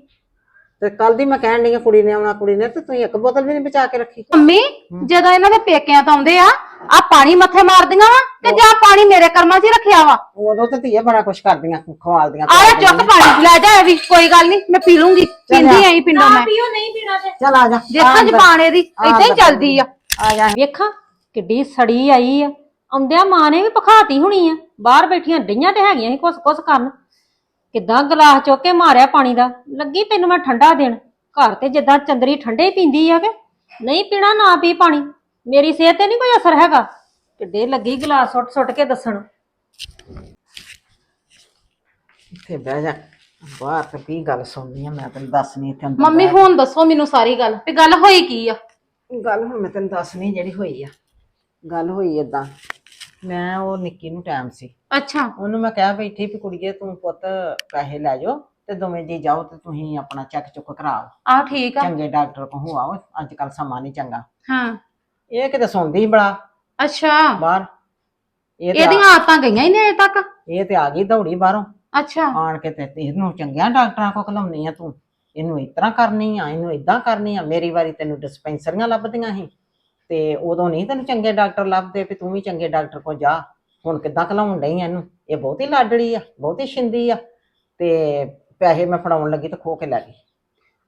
ਤੇ ਕੱਲ ਦੀ ਮੈਂ ਕਹਿਣ ਡਈ ਆ ਕੁੜੀ ਨੇ ਆਉਣਾ ਕੁੜੀ ਨੇ ਤੇ ਤੁਸੀਂ ਇੱਕ ਬੋਤਲ ਵੀ ਨਹੀਂ ਬਚਾ ਕੇ ਰੱਖੀ। ਮੰਮੀ ਜਦੋਂ ਇਹਨਾਂ ਦੇ ਪੇਕਿਆਂ ਤੋਂ ਆਉਂਦੇ ਆ ਆ ਪਾਣੀ ਮੱਥੇ ਮਾਰਦੀਆਂ ਵਾ ਤੇ ਜਾਂ ਪਾਣੀ ਮੇਰੇ ਕਰਮਾਂ 'ਚ ਹੀ ਰੱਖਿਆ ਵਾ? ਉਦੋਂ ਤੇ ਧੀਏ ਬੜਾ ਕੁਛ ਕਰਦੀਆਂ ਖਵਾਲਦੀਆਂ ਆ ਲੈ ਚੁੱਕ ਪਾਣੀ ਲੈ ਜਾ ਇਹ ਵੀ ਕੋਈ ਗੱਲ ਨਹੀਂ ਮੈਂ ਪੀ ਲੂੰਗੀ। ਪੀਂਦੀ ਆਈ ਪਿੰਡੋਂ ਮੈਂ। ਪੀਓ ਨਹੀਂ ਪੀਣਾ ਤੇ। ਚੱਲ ਆ ਜਾ। ਦੇਖਾਂ ਜ਼ਬਾਨ ਇਹਦੀ ਏਦਾਂ ਹੀ ਚੱਲਦੀ ਆ। ਆ ਜਾ। ਵੇਖਾਂ ਕਿੱਡੀ ਸੜੀ ਆਈ ਆ। ਆਉਂਦਿਆਂ ਮਾਂ ਨੇ ਵੀ ਪਖਾਤੀ ਹੋਣੀ ਆ। ਬਾਹਰ ਬੈਠੀਆਂ ਡਈਆਂ ਤੇ ਹੈਗੀਆਂ ਸੀ ਕੁਸ ਕੁਸ ਕਰਨ। ਕਿੱਦਾਂ ਗਲਾਸ ਚੁੱਕ ਕੇ ਮਾਰਿਆ ਪਾਣੀ ਦਾ। ਲੱਗੀ ਤੈਨੂੰ ਮੈਂ ਠੰਡਾ ਦੇਣ। ਘਰ ਤੇ ਜਿੱਦਾਂ ਚੰਦਰੀ ਠੰਡੇ ਹੀ ਪੀਂਦੀ ਆ ਕਿ? ਨਹੀਂ ਪੀਣਾ ਨਾ ਪੀ ਪਾਣੀ। ਮੇਰੀ ਸਿਹਤ ਤੇ ਨਹੀਂ ਕੋਈ ਅਸਰ ਹੈਗਾ। ਕਿੱਡੇ ਲੱਗੀ ਗਲਾਸ ਸੁੱਟ ਸੁੱਟ ਕੇ ਦੱਸਣ। ਇੱਥੇ ਬਹਿ ਜਾ। ਬਾਹਰ ਤੇ ਕੀ ਗੱਲ ਸੁਣਨੀ ਆ? ਮੈਂ ਤੈਨੂੰ ਦੱਸਣੀ ਇੱਥੇ ਅੰਦਰ ਮੰਮੀ ਬਹਿ ਹੁਣ ਦੱਸੋ ਮੈਨੂੰ ਸਾਰੀ ਗੱਲ। ਵੀ ਗੱਲ ਹੋਈ ਕੀ ਆ। ਗੱਲ ਹੁਣ ਮੈਂ ਤੈਨੂੰ ਦੱਸਣੀ ਜਿਹੜੀ ਹੋਈ ਆ। ਗੱਲ ਹੋਈ ਏਦਾਂ। ਮੈਂ ਉਹ ਨਿੱਕੀ ਨੂੰ ਟਾਈਮ ਸੀ। ਅੱਛਾ। ਉਹਨੂੰ ਮੈਂ ਕਹਿ ਬੈਠੀ ਵੀ ਕੁੜੀਏ ਤੂੰ ਪੁੱਤ ਪੈਸੇ ਲੈ ਜਾਓ ਤੇ ਦੋਵੇਂ ਜੀ ਜਾਓ ਤੇ ਤੁਸੀਂ ਆਪਣਾ ਚੈੱਕ ਚੁੱਕ ਕਰਾਓ। ਆ ਠੀਕ ਆ। ਚੰਗੇ ਡਾਕਟਰ ਕੋਲ ਹੋ ਆਓ ਅੱਜ ਕੱਲ ਸਮਾਂ ਨਹੀਂ ਚੰਗਾ। ਹਾਂ। ਇਹ ਕਿਤੇ ਸੌਂਦੀ ਬੜਾ। ਅੱਛਾ। ਬਾਹਰ। ਇਹ ਤੇ ਇਹਦੀਆਂ ਆਦਤਾਂ ਗਈਆਂ ਹੀ ਨੇ ਅਜੇ ਤੱਕ? ਇਹ ਤੇ ਆ ਗਈ ਦੌੜੀ ਬਾਹਰੋਂ। ਅੱਛਾ। ਆਣ ਕੇ ਤੇ ਇਹਨੂੰ ਚੰਗਿਆਂ ਡਾਕਟਰਾਂ ਕੋਲ ਘਲਾਉਣੀ ਆ ਤੂੰ। ਇਹਨੂੰ ਇਸ ਤਰ੍ਹਾਂ ਕਰਨੀ ਆ ਇਹਨੂੰ ਇਦਾਂ ਕਰਨੀ ਆ। ਮੇਰੀ ਵਾਰੀ ਤੈਨੂੰ ਡਿਸਪੈਂਸਰੀਆਂ ਲੱਭਦੀਆਂ ਸੀ। ਤੇ ਉਦੋਂ ਨਹੀਂ ਤੈਨੂੰ ਚੰਗੇ ਡਾਕਟਰ ਲੱਭਦੇ ਵੀ ਤੂੰ ਵੀ ਚੰਗੇ ਡਾਕਟਰ ਕੋਲ ਜਾ। ਹੁਣ ਕਿੱਦਾਂ ਘਲਾਉਣ ਡਈ ਆ ਇਹਨੂੰ? ਇਹ ਬਹੁਤੀ ਲਾਡੜੀ ਆ ਬਹੁਤੀ ਛਿੰਦੀ ਆ ਤੇ ਪੈਸੇ ਮੈਂ ਫੜਾਉਣ ਲੱਗੀ ਤੇ ਖੋ ਕੇ ਲੈ ਗਈ।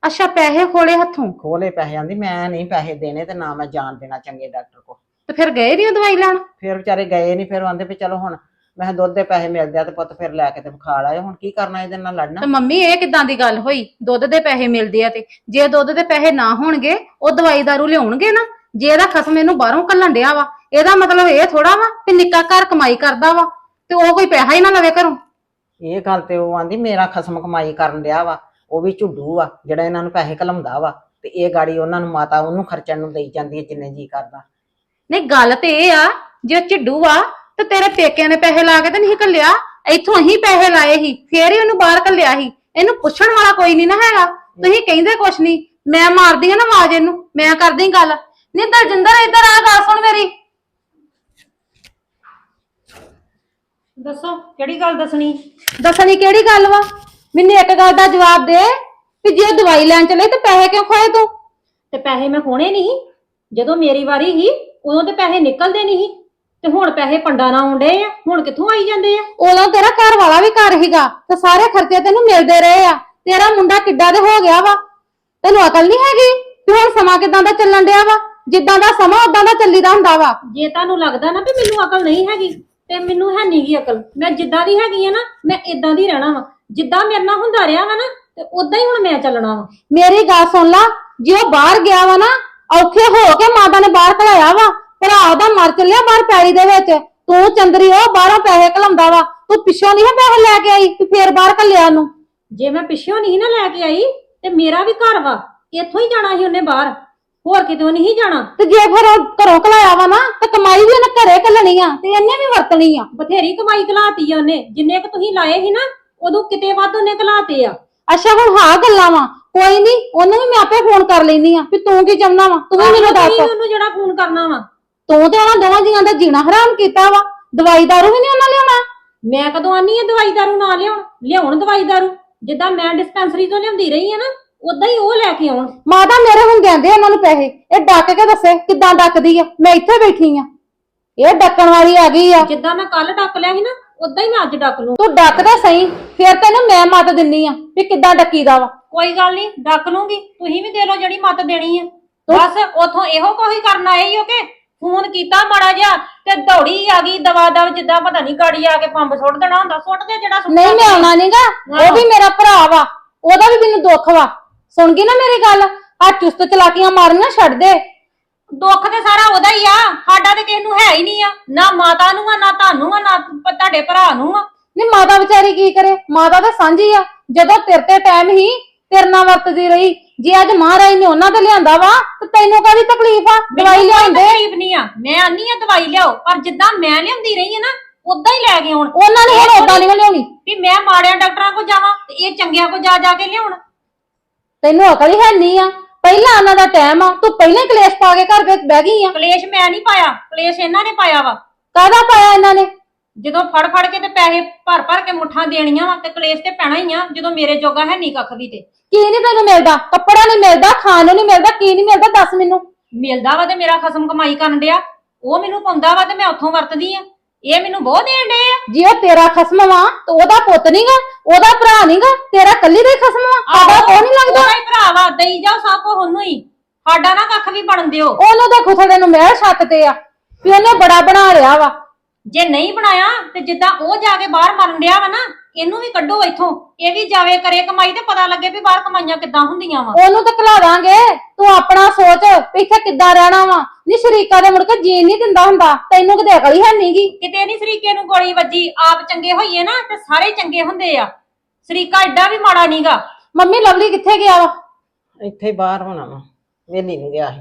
ਅੱਛਾ ਪੈਸੇ ਖੋਲੇ ਹੱਥੋਂ? ਖੋਲੇ ਪੈਸੇ ਆਂਦੀ ਮੈਂ ਨਹੀਂ ਪੈਸੇ ਦੇਣੇ ਤੇ ਨਾ ਮੈਂ ਜਾਣ ਦੇਣਾ ਚੰਗੇ ਡਾਕਟਰ ਕੋਲ। ਤੇ ਫਿਰ ਗਏ ਨਹੀਂ ਦਵਾਈ ਲੈਣ? ਫਿਰ ਵਿਚਾਰੇ ਗਏ ਨਹੀਂ ਫਿਰ ਉਹ ਆਂਦੇ ਵੀ ਚਲੋ ਹੁਣ ਮੈਂ ਕਿਹਾ ਦੁੱਧ ਦੇ ਪੈਸੇ ਮਿਲਦੇ ਆ ਤੇ ਪੁੱਤ ਫਿਰ ਲੈ ਕੇ ਤੇ ਵਿਖਾ ਲਾਇਓ ਹੁਣ ਕੀ ਕਰਨਾ ਇਹਦੇ ਨਾਲ ਲੜਨਾ? ਤੇ ਮੰਮੀ ਇਹ ਕਿਦਾਂ ਦੀ ਗੱਲ ਹੋਈ? ਦੁੱਧ ਦੇ ਪੈਸੇ ਮਿਲਦੇ ਆ ਤੇ ਜੇ ਦੁੱਧ ਦੇ ਪੈਸੇ ਨਾ ਹੋਣਗੇ ਉਹ ਦਵਾਈ ਦਾਰੂ ਲਿਆਉਣਗੇ ਨਾ? ਜੇ ਇਹਦਾ ਖਸਮ ਇਹਨੂੰ ਬਾਹਰੋਂ ਕੱਲਣ ਡਿਆ ਵਾ ਇਹਦਾ ਮਤਲਬ ਇਹ ਥੋੜਾ ਵਾ ਕਿ ਨਿੱਕਾ ਘਰ ਕਮਾਈ ਕਰਦਾ ਵਾ ਤੇ ਉਹ ਕੋਈ ਪੈਸਾ ਹੀ ਨਾ ਲਵੇ ਘਰੋਂ। ਇਹ ਗੱਲ ਤੇ ਉਹ ਆਂਦੀ ਮੇਰਾ ਖਸਮ ਕਮਾਈ ਕਰਨ ਡਿਆ ਵਾ ਉਹ ਵੀ ਝੁੱਡੂ ਆ ਜਿਹੜਾ ਇਹਨਾਂ ਨੂੰ ਪੈਸੇ ਘਲਮਦਾ ਵਾ ਤੇ ਇਹ ਗਾੜੀ ਉਹਨਾਂ ਨੂੰ ਮਾਤਾ ਉਹਨੂੰ ਖਰਚਣ ਨੂੰ ਦੇਈ ਜਾਂਦੀ ਹੈ ਜਿੰਨੇ ਜੀ ਕਰਦਾ। ਨਹੀਂ ਗੱਲ ਤੇ ਇਹ ਆ ਜੇ ਉਹ ਝਿੱਡੂ ਆ ਤੇ ਤੇਰੇ ਪੇਕਿਆਂ ਨੇ ਪੈਸੇ ਲਾ ਕੇ ਤੇ ਨਹੀਂ ਘੱਲਿਆ ਇੱਥੋਂ ਹੀ ਪੈਸੇ ਲਾਏ ਸੀ ਫੇਰ ਹੀ ਉਹਨੂੰ ਬਾਹਰ ਘੱਲਿਆ ਸੀ। ਇਹਨੂੰ ਪੁੱਛਣ ਵਾਲਾ ਕੋਈ ਨਹੀਂ ਨਾ ਹੈਗਾ। ਤੁਸੀਂ ਕਹਿੰਦੇ ਕੁਛ ਨਹੀਂ ਮੈਂ ਮਾਰਦੀ ਆ ਨਾ ਆਵਾਜ਼ ਇਹਨੂੰ ਮੈਂ ਕਰਦੀ ਗੱਲ। ਨਹੀਂ ਦਲਜਿੰਦਰ ਇੱਧਰ ਆ ਗੱਲ ਸੁਣ ਮੇਰੀ। ਦੱਸੋ ਕਿਹੜੀ ਗੱਲ ਦੱਸਣੀ? ਦੱਸਣੀ ਕਿਹੜੀ ਗੱਲ ਵਾ? ਮੈਨੂੰ ਇੱਕ ਗੱਲ ਦਾ ਜਵਾਬ ਦੇ ਕਿ ਜੇ ਦਵਾਈ ਲੈਣ ਚਲੇ ਤੇ ਪੈਸੇ ਕਿਉਂ ਖੋਏ ਤੂੰ? ਤੇ ਪੈਸੇ ਮੈਂ ਖੋਣੇ ਨਹੀਂ। ਜਦੋਂ ਮੇਰੀ ਵਾਰੀ ਸੀ ਉਦੋਂ ਤੇ ਪੈਸੇ ਨਿਕਲਦੇ ਨਹੀਂ ਤੇ ਹੁਣ ਪੈਸੇ ਪੰਡਾ ਨਾ ਆਉਂਦੇ ਆ ਹੁਣ ਕਿੱਥੋਂ ਆਈ ਜਾਂਦੇ ਆ? ਉਦੋਂ ਤੇਰਾ ਘਰ ਵਾਲਾ ਵੀ ਘਰ ਹੀਗਾ ਤੇ ਸਾਰੇ ਖਰਚੇ ਤੈਨੂੰ ਮਿਲਦੇ ਰਹੇ ਆ। ਤੇਰਾ ਮੁੰਡਾ ਕਿੱਡਾ ਦੇ ਹੋ ਗਿਆ ਵਾ। ਤੈਨੂੰ ਅਕਲ ਨਹੀਂ ਹੈਗੀ ਕਿ ਹੁਣ ਸਮਾਂ ਕਿਦਾਂ ਦਾ ਚੱਲਣ ਡਿਆ ਵਾ? ਜਿੱਦਾਂ ਦਾ ਸਮਾਂ ਉਦਾਂ ਦਾ ਚੱਲੀਦਾ ਹੁੰਦਾ ਵਾ। ਜੇ ਤੁਹਾਨੂੰ ਲੱਗਦਾ ਨਾ ਵੀ ਮੈਨੂੰ ਅਕਲ ਨਹੀਂ ਹੈਗੀ ਤੇ ਮੈਨੂੰ ਹੈ ਨਹੀਂਗੀ ਅਕਲ। ਮੈਂ ਜਿੱਦਾਂ ਦੀ ਹੈਗੀ ਆ ਨਾ ਮੈਂ ਇਦਾਂ ਦੀ ਰਹਿਣਾ ਵਾ। ਜਿੱਦਾਂ ਮੇਰੇ ਨਾਲ ਹੁੰਦਾ ਰਿਹਾ ਵਾ ਨਾ ਤੇ ਉਦਾਂ ਹੀ ਹੁਣ ਮੈਂ ਚੱਲਣਾ ਵਾ। ਮੇਰੀ ਗੱਲ ਸੁਣ ਲਾ ਜੇ ਉਹ ਬਾਹਰ ਗਿਆ ਵਾ ਨਾ ਔਖੇ ਹੋ ਕੇ ਮਾਤਾ ਨੇ ਬਾਹਰ ਘਲਾਇਆ ਵਾ ਭਰਾ ਉਹਦਾ ਮਰ ਚੱਲਿਆ ਬਾਹਰ ਪੈੜੀ ਦੇ ਵਿੱਚ। ਤੂੰ ਚੰਦਰੀ ਉਹ ਬਾਹਰੋਂ ਪੈਸੇ ਘਲਾਉਂਦਾ ਵਾ। ਤੂੰ ਪਿੱਛੋਂ ਨਹੀਂ ਪੈਸੇ ਲੈ ਕੇ ਆਈ ਤੂੰ ਫੇਰ ਬਾਹਰ ਘੱਲਿਆ ਨੂੰ ਜੇ ਮੈਂ ਪਿੱਛੋਂ ਨਹੀਂ ਨਾ ਲੈ ਕੇ ਆਈ ਤੇ ਮੇਰਾ ਵੀ ਘਰ ਵਾ। ਇੱਥੋਂ ਹੀ ਜਾਣਾ ਸੀ ਉਹਨੇ ਬਾਹਰ। ਹੋਰ ਕਿਤੇ ਨਹੀਂ ਜਾਣਾ? ਤੇ ਜੇ ਫਿਰ ਉਹ ਘਰੋਂ ਘਲਾਇਆ ਵਾ ਨਾ ਤੇ ਕਮਾਈ ਵੀ ਉਹਨੇ ਘਰੇ ਘੱਲਣੀ ਆ ਤੇ ਇਹਨੇ ਵੀ ਵਰਤਣੀ ਆ। ਬਥੇਰੀ ਕਮਾਈ ਘਲਾਤੀ ਆ ਉਹਨੇ। ਜਿੰਨੇ ਕੁ ਤੁਸੀਂ ਲਾਏ ਸੀ ਨਾ ਉਦੋਂ ਕਿਤੇ ਵੱਧ ਉਹਨੇ ਘਲਾਤੇ ਆ। ਅੱਛਾ ਹੁਣ ਹਾਂ ਗੱਲਾਂ ਵਾ। ਕੋਈ ਨਹੀਂ ਉਹਨੂੰ ਵੀ ਮੈਂ ਆਪੇ ਫੋਨ ਕਰ ਲੈਣੀ ਆ ਵੀ ਤੂੰ ਕੀ ਚਾਹੁੰਦਾ ਵਾ? ਤੂੰ ਵੀ ਮੈਨੂੰ ਤੁਸੀਂ ਦੱਸ। ਉਹਨੂੰ ਜਿਹੜਾ ਫੋਨ ਕਰਨਾ ਵਾ। ਤੂੰ ਤੇ ਉਹਨਾਂ ਦੋਵਾਂ ਜੀਆਂ ਦਾ ਜੀਣਾ ਹਰਾਮ ਕੀਤਾ ਵਾ। ਦਵਾਈ ਦਾਰੂ ਵੀ ਨਹੀਂ ਉਹਨਾਂ ਲਿਆਉਣਾ? ਮੈਂ ਕਦੋਂ ਆਨੀ ਆ ਦਵਾਈ ਦਾਰੂ ਨਾ ਲਿਆਉਣ? ਲਿਆਉਣ ਦਵਾਈ ਦਾਰੂ? ਜਿੱਦਾਂ ਮੈਂ ਡਿਸਪੈਂਸਰੀ ਤੋਂ ਲਿਆਉਂਦੀ ਰਹੀ ਆ ਨਾ ਉਦਾਂ ਹੀ ਉਹ ਲੈ ਕੇ ਆਉਣ। ਮਾਤਾ ਮੇਰੇ ਹੁੰਦਿਆਂ ਦੇ ਉਹਨਾਂ ਨੂੰ ਪੈਸੇ। ਇਹ ਡੱਕ ਕੇ ਦੱਸੇ ਕਿੱਦਾਂ ਡੱਕਦੀ ਆ? ਮੈਂ ਇੱਥੇ ਬੈਠੀ ਆ। ਇਹ ਡੱਕਣ ਵਾਲੀ ਆ ਗਈ ਆ। ਜਿੱਦਾਂ ਮੈਂ ਕੱਲ ਡੱਕ ਲਿਆ ਸੀ ਨਾ ਉਦਾਂ ਹੀ ਮੈਂ ਅੱਜ ਡੱਕ ਲੂੰ। ਤੂੰ ਡੱਕਦਾ ਸਹੀ ਫਿਰ ਤੈਨੂੰ ਮੈਂ ਮਤ ਦਿੰਨੀ ਆ ਵੀ ਕਿੱਦਾਂ ਡੱਕੀਦਾ ਵਾ। ਕੋਈ ਗੱਲ ਨਹੀਂ ਡੱਕ ਲੂੰਗੀ। ਤੁਸੀਂ ਵੀ ਦੇ ਲਓ ਜਿਹੜੀ ਮੱਤ ਦੇਣੀ ਆ। ਬਸ ਉਥੋਂ ਇਹੋ ਕੋਈ ਕਰਨ ਆਏ ਹੀ ਹੋ ਕਿ ਫੋਨ ਕੀਤਾ ਮਾੜਾ ਜਿਹਾ ਤੇ ਦੌੜੀ ਆ ਗਈ ਦਵਾ ਦਵ ਜਿੱਦਾਂ ਪਤਾ ਨਹੀਂ ਗਾੜੀ ਆ ਕੇ ਪੰਪ ਸੁੱਟ ਦੇਣਾ ਹੁੰਦਾ। ਸੁੱਟ ਦੇ ਜਿਹੜਾ ਸੁੱਟਣਾ ਨਹੀਂ ਮੈਂ ਆਉਣਾ ਨਹੀਂਗਾ ਉਹ ਵੀ ਮੇਰਾ ਭਰਾ ਵਾ। ਉਹਦਾ ਵੀ ਮੈਨੂੰ ਦੁੱਖ ਵਾ। ਸੁਣ ਗਈ ਨਾ ਮੇਰੀ ਗੱਲ? ਆ ਚੁਸਤ ਚਲਾਕੀਆਂ ਮਾਰਨੀਆਂ ਛੱਡ ਦੇ। ਦੁੱਖ ਤੇ ਸਾਰਾ ਉਹਦਾ ਹੀ ਆ। ਸਾਡਾ ਤੇ ਕਿਸੇ ਨੂੰ ਹੈ ਹੀ ਨਹੀਂ ਆ। ਨਾ ਮਾਤਾ ਨੂੰ ਆ ਨਾ ਤੁਹਾਨੂੰ ਆ ਨਾ ਪ- ਤੁਹਾਡੇ ਭਰਾ ਨੂੰ ਆ। ਨਹੀਂ ਮਾਤਾ ਵਿਚਾਰੀ ਕੀ ਕਰੇ? ਮਾਤਾ ਤਾਂ ਸਾਂਝੀ ਆ। ਜਦੋਂ ਤੇਰੇ ਤੇ ਟਾਈਮ ਹੀ ਤੇਰੇ ਨਾਲ ਵਰਤਦੀ ਰਹੀ। ਜੇ ਅੱਜ ਮਹਾਰਾਜ ਨੇ ਉਹਨਾਂ ਤੇ ਲਿਆਂਦਾ ਵਾ ਤੇ ਤੈਨੂੰ ਕਾਹਦੀ ਤਕਲੀਫ ਆ? ਦਵਾਈ ਮੈਨੂੰ ਕੋਈ ਲਿਆਉਂਦੇ? ਤਕਲੀਫ ਨਹੀਂ ਆ। ਮੈਂ ਆਨੀ ਆ ਦਵਾਈ ਲਿਆਓ। ਪਰ ਜਿੱਦਾਂ ਮੈਂ ਲਿਆਉਂਦੀ ਰਹੀ ਆ ਨਾ ਉਦਾਂ ਹੀ ਲੈ ਕੇ ਆਉਣ ਉਹਨਾਂ ਨੇ ਹੁਣ ਓਦਾਂ ਨਹੀਂ ਲਿਆਉਣੀ। ਵੀ ਮੈਂ ਮਾੜਿਆਂ ਡਾਕਟਰਾਂ ਕੋਲ ਜਾਵਾਂ ਤੇ ਇਹ ਚੰਗਿਆਂ ਕੋਲ ਜਾ ਜਾ ਕੇ ਲਿਆਉਣ। ਤੈਨੂੰ ਅਕਲ ਹੀ ਹੈ ਨਹੀਂ ਆ। ਪਹਿਲਾਂ ਉਹਨਾਂ ਦਾ ਟਾਈਮ ਆ ਤੂੰ ਪਹਿਲਾਂ ਕਲੇਸ਼ ਪਾ ਕੇ ਘਰ ਵਿੱਚ ਬਹਿ ਗਈ ਆ। ਕਲੇਸ਼ ਮੈਂ ਨਹੀਂ ਪਾਇਆ ਕਲੇਸ਼ ਇਹਨਾਂ ਨੇ ਪਾਇਆ ਵਾ। ਕਾਹਦਾ ਪਾਇਆ ਇਹਨਾਂ ਨੇ? ਜਦੋਂ ਫੜ ਫੜ ਕੇ ਤੇ ਪੈਸੇ ਭਰ ਭਰ ਕੇ ਮੁੱਠਾਂ ਦੇਣੀਆਂ ਵਾ ਤੇ ਕਲੇਸ਼ ਤੇ ਪੈਣਾ ਹੀ ਆ ਜਦੋਂ ਮੇਰੇ ਜੋਗਾ ਹੈ ਨਹੀਂ ਕੱਖ ਵੀ ਤੇ। ਕੀ ਨਹੀਂ ਤੈਨੂੰ ਮਿਲਦਾ? ਕੱਪੜਾ ਨਹੀਂ ਮਿਲਦਾ ਖਾਣ ਨੂੰ ਨਹੀਂ ਮਿਲਦਾ ਕੀ ਨਹੀਂ ਮਿਲਦਾ ਦੱਸ ਮੈਨੂੰ। ਮਿਲਦਾ ਵਾ ਤੇ ਮੇਰਾ ਖਸਮ ਕਮਾਈ ਕਰਨ ਡਿਆ। ਉਹ ਮੈਨੂੰ ਪਾਉਂਦਾ ਵਾ ਤੇ ਮੈਂ ਉੱਥੋਂ ਵਰਤਦੀ ਆ। ਇਹ ਮੈਨੂੰ ਬਹੁਤ ਦੇਣ ਡੇ ਆ। ਜੇ ਉਹ ਤੇਰਾ ਖਸਮ ਵਾ ਤੇ ਉਹਦਾ ਪੁੱਤ ਨਹੀਂਗਾ ਉਹਦਾ ਭਰਾ ਨਹੀਂਗਾ ਤੇਰਾ ਕੱਲੀ ਦਾ ਹੀ ਖਸਮ ਵਾ। ਸਾਡਾ ਕੋ ਨਹੀਂ ਲੱਗਦਾ? ਉਹਦਾ ਹੀ ਭਰਾ ਵਾ ਦਈ ਜਾਓ ਸਭ ਕੋ ਉਹਨੂੰ ਹੀ। ਸਾਡਾ ਨਾ ਕੱਖ ਵੀ ਬਣ ਦਿਓ। ਉਹਨੂੰ ਤਾਂ ਖੁਥੜੇ ਨੂੰ ਮਹਿਲ ਛੱਤ ਤੇ ਆ ਵੀ ਉਹਨੇ ਬੜਾ ਬਣਾ ਲਿਆ ਵਾ। ਜੇ ਨਹੀਂ ਬਣਾਇਆ ਤੇ ਜਿੱਦਾਂ ਉਹ ਜਾ ਕੇ ਬਾਹਰ ਮਰਨ ਡਿਆ ਵਾ ਨਾ ਇਹਨੂੰ ਵੀ ਕੱਢੋ ਇੱਥੋਂ। ਇਹ ਵੀ ਜਾਵੇ ਕਰੇ ਕਮਾਈ ਤੇ ਪਤਾ ਲੱਗੇ ਵੀ ਬਾਹਰ ਕਮਾਈਆਂ ਕਿੱਦਾਂ ਹੁੰਦੀਆਂ ਵਾ। ਉਹਨੂੰ ਤਾਂ ਘਲਾ ਦਾਂਗੇ। ਤੂੰ ਆਪਣਾ ਸੋਚ ਵੀ ਇੱਥੇ ਕਿੱਦਾਂ ਰਹਿਣਾ ਵਾ। ਨੀ ਸ਼ਰੀਕਾ ਦੇ ਮੁੜ ਕੇ ਜੀਣ ਨਹੀਂ ਦਿੰਦਾ ਹੁੰਦਾ। ਤੈਨੂੰ ਕਿਤੇ ਅਕਲ ਹੀ ਹੈ ਨਹੀਂਗੀ ਕਿਤੇ ਨਹੀਂ ਸਰੀਕੇ ਨੂੰ ਗੋਲੀ ਵੱਜੀ ਆਪ ਚੰਗੇ ਹੋਈਏ ਨਾ ਤੇ ਸਾਰੇ ਚੰਗੇ ਹੁੰਦੇ ਆ। ਸਰੀਕਾ ਐਡਾ ਵੀ ਮਾੜਾ ਨਹੀਂਗਾ ਮੰਮੀ ਲਵਲੀ ਕਿੱਥੇ ਗਿਆ ਵਾ? ਇੱਥੇ ਹੀ ਬਾਹਰ ਹੋਣਾ ਵਾ। ਵੇਲੀ ਨੂੰ ਗਿਆ ਸੀ।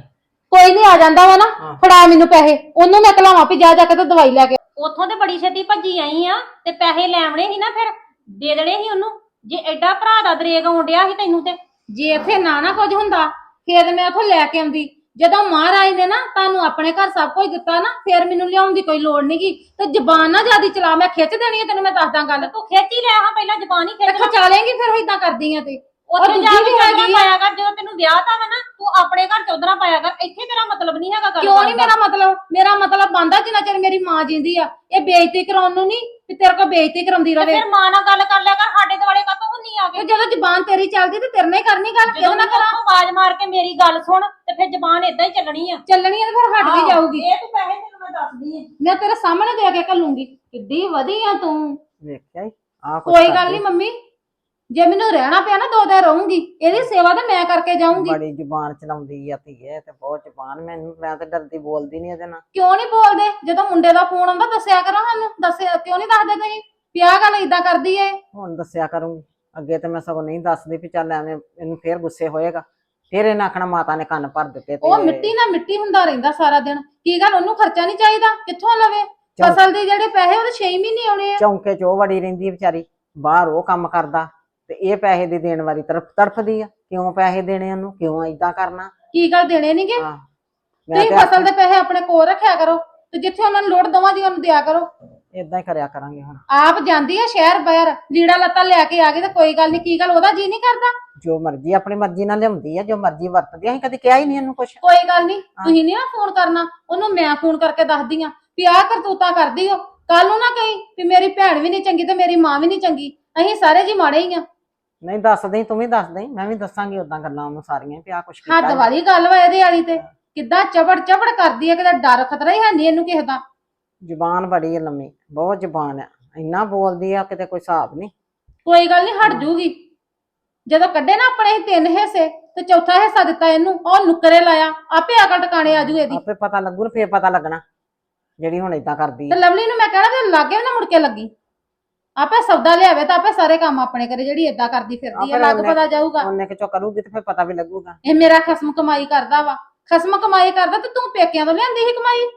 ਕੋਈ ਨਹੀਂ ਆ ਜਾਂਦਾ ਵਾ ਨਾ। ਹਾਂ। ਫੜਾ ਮੈਨੂੰ ਪੈਸੇ। ਉਹਨੂੰ ਮੈਂ ਕਲਾਵਾਂ ਵੀ ਜਾ ਜਾ ਕੇ ਤੇ ਦਵਾਈ ਲੈ ਕੇ। ਉਥੋਂ ਤੇ ਬੜੀ ਛੇਤੀ ਭੱਜੀ ਆਈ ਆ ਤੇ ਪੈਸੇ ਲੈਵਣੇ ਸੀ ਨਾ ਫਿਰ। ਦੇ ਦੇਣੇ ਸੀ ਉਹਨੂੰ? ਜੇ ਐਡਾ ਭਰਾ ਦਾ ਦਰੇਗ ਆਉਂਦਿਆ ਸੀ ਤੈਨੂੰ ਤੇ ਜੇ ਇੱਥੇ ਨਾ ਨਾ ਕੁਝ ਹੁੰਦਾ ਫੇਰ ਮੈਂ ਉੱਥੋਂ ਲੈ ਕੇ ਆਉਂਦੀ। ਜਦੋਂ ਮਹਾਰਾਜ ਨੇ ਨਾ ਤੁਹਾਨੂੰ ਆਪਣੇ ਘਰ ਸਭ ਕੁਝ ਦਿੱਤਾ ਨਾ ਫੇਰ ਮੈਨੂੰ ਲਿਆਉਣ ਦੀ ਕੋਈ ਲੋੜ ਨਹੀਂਗੀ ਤੇ ਜ਼ਬਾਨ ਨਾ ਜਿਆਦੀ ਚਲਾ ਮੈਂ ਖਿੱਚ ਦੇਣੀ ਹੈ ਤੈਨੂੰ ਮੈਂ ਦੱਸਦਾ ਗੱਲ। ਤੂੰ ਖਿੱਚ ਹੀ ਲਿਆ ਹਾਂ ਪਹਿਲਾਂ ਜ਼ਬਾਨ ਹੀ ਖਿੱਚ ਲਾ। ਖਚਾ ਲੇਂਗੀ ਫਿਰ ਇਦਾਂ ਕਰਦੀ ਆ ਤੇ। ਉੱਥੇ ਜਾ ਕੇ ਚੌਧਰਾ। ਪਾਇਆ ਕਰ ਜਦੋਂ ਤੈਨੂੰ ਵਿਆਹ ਤਾਂ ਵਾ ਨਾ ਤੂੰ ਆਪਣੇ ਘਰ ਚੌਧਰਾ ਪਾਇਆ ਕਰ ਇੱਥੇ ਤੇਰਾ ਮਤਲਬ ਨਹੀਂ ਹੈਗਾ ਗੱਲ ਕਿਉਂ ਨਹੀਂ। ਮੇਰਾ ਮਤਲਬ? ਮੇਰਾ ਮਤਲਬ ਬੰਦਾ ਜਿੰਨਾ ਚਿਰ ਮੇਰੀ ਮਾਂ ਜਿੰਦੀ ਆ। ਇਹ ਬੇਇੱਜ਼ਤੀ ਕਰਾਉਣ ਨੂੰ ਨਹੀਂ ਵੀ ਤੇਰੇ ਕੋਲ ਬੇਇੱਜ਼ਤੀ ਕਰਾਉਂਦੀ ਤੇ ਰਵੇ। ਫਿਰ ਮਾਂ ਨਾਲ ਗੱਲ ਕਰ ਲਿਆ ਕਰ ਸਾਡੇ ਦੁਆਲੇ ਕਾਤੋਂ ਹੁੰਨੀ ਆ ਤੇ ਕੇ ਜਦੋਂ ਜ਼ਬਾਨ ਤੇਰੀ ਚੱਲਦੀ ਤੇ ਤੇਰੇ ਨਾਲ ਹੀ ਕਰਨੀ ਗੱਲ ਜਦੋਂ ਨਾਲ ਮੈਂ ਕਰਾਂ? ਆਵਾਜ਼ ਮਾਰ ਕੇ ਮੇਰੀ ਗੱਲ ਸੁਣ ਤੇ ਫਿਰ ਜ਼ਬਾਨ ਇਦਾਂ ਹੀ ਚੱਲਣੀ ਆ। ਚੱਲਣੀ ਆ ਤੇ ਫਿਰ ਹਟ ਵੀ ਜਾਊਗੀ। ਇਹ ਤੂੰ ਪੈਸੇ ਤੈਨੂੰ ਮੈਂ ਦੱਸਦੀ ਆ। ਮੈਂ ਤੇਰੇ ਸਾਹਮਣੇ ਦੇ ਕੇ ਘੱਲੂੰਗੀ। ਕਿੱਡੀ ਵਧੀ ਆ ਤੂੰ। ਵੇਖਿਆ ਹੀ ਆ ਕੋਈ ਗੱਲ ਨਹੀਂ ਮੰਮੀ ਜੇ ਮੈਨੂੰ ਰਹਿਣਾ ਪਿਆ ਨਾ ਦੋ ਦਿਨ ਰਹੂੰਗੀ ਇਹਦੀ ਸੇਵਾ ਤਾਂ ਮੈਂ ਕਰਕੇ ਜਾਊਂਗੀ। ਬੜੀ ਜ਼ੁਬਾਨ ਚਲਾਉਂਦੀ ਆ ਧੀਏ ਤੇ ਬਹੁਤ ਜ਼ੁਬਾਨ। ਮੈਨੂੰ ਮੈਂ ਤੇ ਡਰਦੀ ਬੋਲਦੀ ਨਹੀਂ ਇਹਦੇ ਨਾਲ। ਕਿਉਂ ਨਹੀਂ ਬੋਲਦੇ? ਜਦੋਂ ਮੁੰਡੇ ਦਾ ਫੋਨ ਆਉਂਦਾ ਦੱਸਿਆ ਕਰੋ ਸਾਨੂੰ। ਦੱਸਿਆ ਕਿਉਂ ਨਹੀਂ ਦੱਸਦੇ ਤੁਸੀਂ? ਆਹ ਗੱਲ ਇਦਾਂ ਕਰਦੀ ਏ। ਹੁਣ ਦੱਸਿਆ ਕਰੂੰਗੀ। ਅੱਗੇ ਤੇ ਮੈਂ ਸਗੋਂ ਨਹੀਂ ਦੱਸਦੀ ਵੀ ਚੱਲ ਐਵੇਂ ਇਹਨੂੰ ਫੇਰ ਗੁੱਸੇ ਹੋਏਗਾ। ਫੇਰ ਇਹਨਾਂ ਆਖਣਾ ਮਾਤਾ ਨੇ ਕੰਨ ਭਰ ਦਿੱਤੇ ਉਹ ਤੇ ਮਿੱਟੀ ਨਾਲ ਮਿੱਟੀ ਹੁੰਦਾ ਰਹਿੰਦਾ ਸਾਰਾ ਦਿਨ। ਕੀ ਗੱਲ? ਉਹਨੂੰ ਖਰਚਾ ਨਹੀਂ ਚਾਹੀਦਾ? ਕਿੱਥੋਂ ਲਵੇ। ਫਸਲ ਦੇ ਜਿਹੜੇ ਪੈਸੇ ਉਹਦੇ 6 ਮਹੀਨੇ ਆਉਣੇ ਆ। ਚੌਂਕੇ 'ਚ ਉਹ ਵੜੀ ਰਹਿੰਦੀ ਵਿਚਾਰੀ। ਬਾਹਰ ਉਹ ਕੰਮ ਕਰਦਾ। ਤੇ ਇਹ ਪੈਸੇ ਦੀ ਦੇਣ ਵਾਲੀ ਤਰਫ ਤੜਫਦੀ ਆ। ਕਿਉਂ ਪੈਸੇ ਦੇਣੇ ਉਹਨੂੰ? ਕਿਉਂ ਏਦਾਂ ਕਰਨਾ? ਕੀ ਗੱਲ ਦੇਣੇ ਨਹੀਂਗੇ ਹਾਂ। ਮੈਂ ਤੁਸੀਂ ਤੇ ਫਸਲ ਦੇ ਪੈਸੇ ਆਪਣੇ ਕੋਲ ਰੱਖਿਆ ਕਰੋ ਤੇ ਜਿੱਥੇ ਉਹਨਾਂ ਨੂੰ ਲੋੜ ਦਵਾਂ ਦੀ ਉਹਨੂੰ ਦਿਆ ਕਰੋ। ਇਦਾਂ ਹੀ ਕਰਿਆ ਕਰਾਂਗੇ ਹੁਣ। ਆਪ ਜਾਂਦੀ ਆ ਸ਼ਹਿਰ ਬਾਹਰ ਲੀੜਾ ਲੱਤਾ ਲੈ ਕੇ ਆ ਗਈ ਤੇ ਕੋਈ ਗੱਲ ਨਹੀਂ ਕੀ ਗੱਲ ਉਹਦਾ ਜੀ ਨਹੀਂ ਕਰਦਾ? ਜੋ ਮਰਜ਼ੀ ਆਪਣੀ ਮਰਜ਼ੀ ਨਾਲ ਲਿਆਉਂਦੀ ਆ ਜੋ ਮਰਜ਼ੀ ਵਰਤਦੀ ਆ ਅਸੀਂ ਕਦੇ ਕਿਹਾ ਹੀ ਨਹੀਂ ਇਹਨੂੰ ਕੁਛ। ਕੋਈ ਗੱਲ ਨਹੀਂ ਤੁਸੀਂ ਨਹੀਂ ਨਾ ਫੋਨ ਕਰਨਾ ਉਹਨੂੰ ਮੈਂ ਫੋਨ ਕਰਕੇ ਦੱਸਦੀ ਆ ਵੀ ਆਹ ਕਰਤੂਤਾਂ ਕਰਦੀ ਹੋ ਕੱਲ ਨੂੰ ਨਾ ਕਹੀਂ ਵੀ ਮੇਰੀ ਭੈਣ ਵੀ ਨਹੀਂ ਚੰਗੀ ਤੇ ਮੇਰੀ ਮਾਂ ਵੀ ਨਹੀਂ ਚੰਗੀ ਅਸੀਂ ਸਾਰੇ ਜੀ ਮਾੜੇ ਹੀ ਆ। ਨਹੀਂ ਦੱਸ ਦੇਈ ਤੂੰ ਵੀ ਦੱਸ ਦੇਈ ਮੈਂ ਵੀ ਦੱਸਾਂਗੀ ਉਦਾਂ ਗੱਲਾਂ ਉਹਨੂੰ ਸਾਰੀਆਂ ਵੀ ਆ ਕੁਛ ਕੀਤਾ ਹੱਦ ਵਾਲੀ ਗੱਲ ਵਾ ਇਹਦੇ ਵਾਲੀ ਤੇ। ਕਿੱਦਾਂ ਚਬੜ ਚਬੜ ਕਰਦੀ ਆ ਕਿਤੇ ਡਰ ਖਤਰਾ ਹੀ ਹੈ ਨਹੀਂ ਇਹਨੂੰ ਕਿਸੇ ਦਾ। ਜ਼ੁਬਾਨ ਬੜੀ ਹੈ ਲੰਮੀ ਬਹੁਤ ਜ਼ੁਬਾਨ ਆ। ਇੰਨਾ ਬੋਲਦੀ ਆ ਕਿਤੇ ਕੋਈ ਹਿਸਾਬ ਨਹੀਂ ਕੋਈ ਗੱਲ ਨਹੀਂ ਹਟ ਜੂਗੀ। ਜਦੋਂ ਕੱਢੇ ਨਾ ਆਪਣੇ ਤਿੰਨ ਹਿੱਸੇ ਤੇ ਚੌਥਾ ਹਿੱਸਾ ਦਿੱਤਾ ਇਹਨੂੰ ਉਹ ਨੁਕਰੇ ਲਾਇਆ ਆਪੇ ਅਕਲ ਟਿਕਾਣੇ ਆ ਜੂ ਇਹਦੀ। ਆਪੇ ਪਤਾ ਲੱਗੂ ਫੇਰ ਪਤਾ ਲੱਗਣਾ ਜਿਹੜੀ ਹੁਣ ਏਦਾਂ ਕਰਦੀ ਤੇ ਲਵਲੀ ਨੂੰ ਮੈਂ ਕਹਿਣਾ ਤੇ ਲਾਗੇ ਨਾ ਮੁੜ ਕੇ ਲੱਗੀ। ਆਪੇ ਸੌਦਾ ਲਿਆਵੇ ਤਾਂ ਆਪੇ ਸਾਰੇ ਕੰਮ ਆਪਣੇ ਕਰੇ ਜਿਹੜੀ ਏਦਾਂ ਕਰਦੀ ਫਿਰਦੀ ਆ ਲੱਗ ਪਤਾ ਜਾਊਗਾ। ਉਹਨੇ ਕਿਚੋ ਕਰੂਗੀ ਤੇ ਫੇਰ ਪਤਾ ਵੀ ਲੱਗੂਗਾ। ਇਹ ਮੇਰਾ ਖਸਮ ਕਮਾਈ ਕਰਦਾ ਵਾ। ਖਸਮ ਕਮਾਈ ਕਰਦਾ ਤੇ ਤੂੰ ਪੇਕਿਆਂ ਤੋਂ ਲਿਆਂਦੀ ਸੀ ਕਮਾਈ?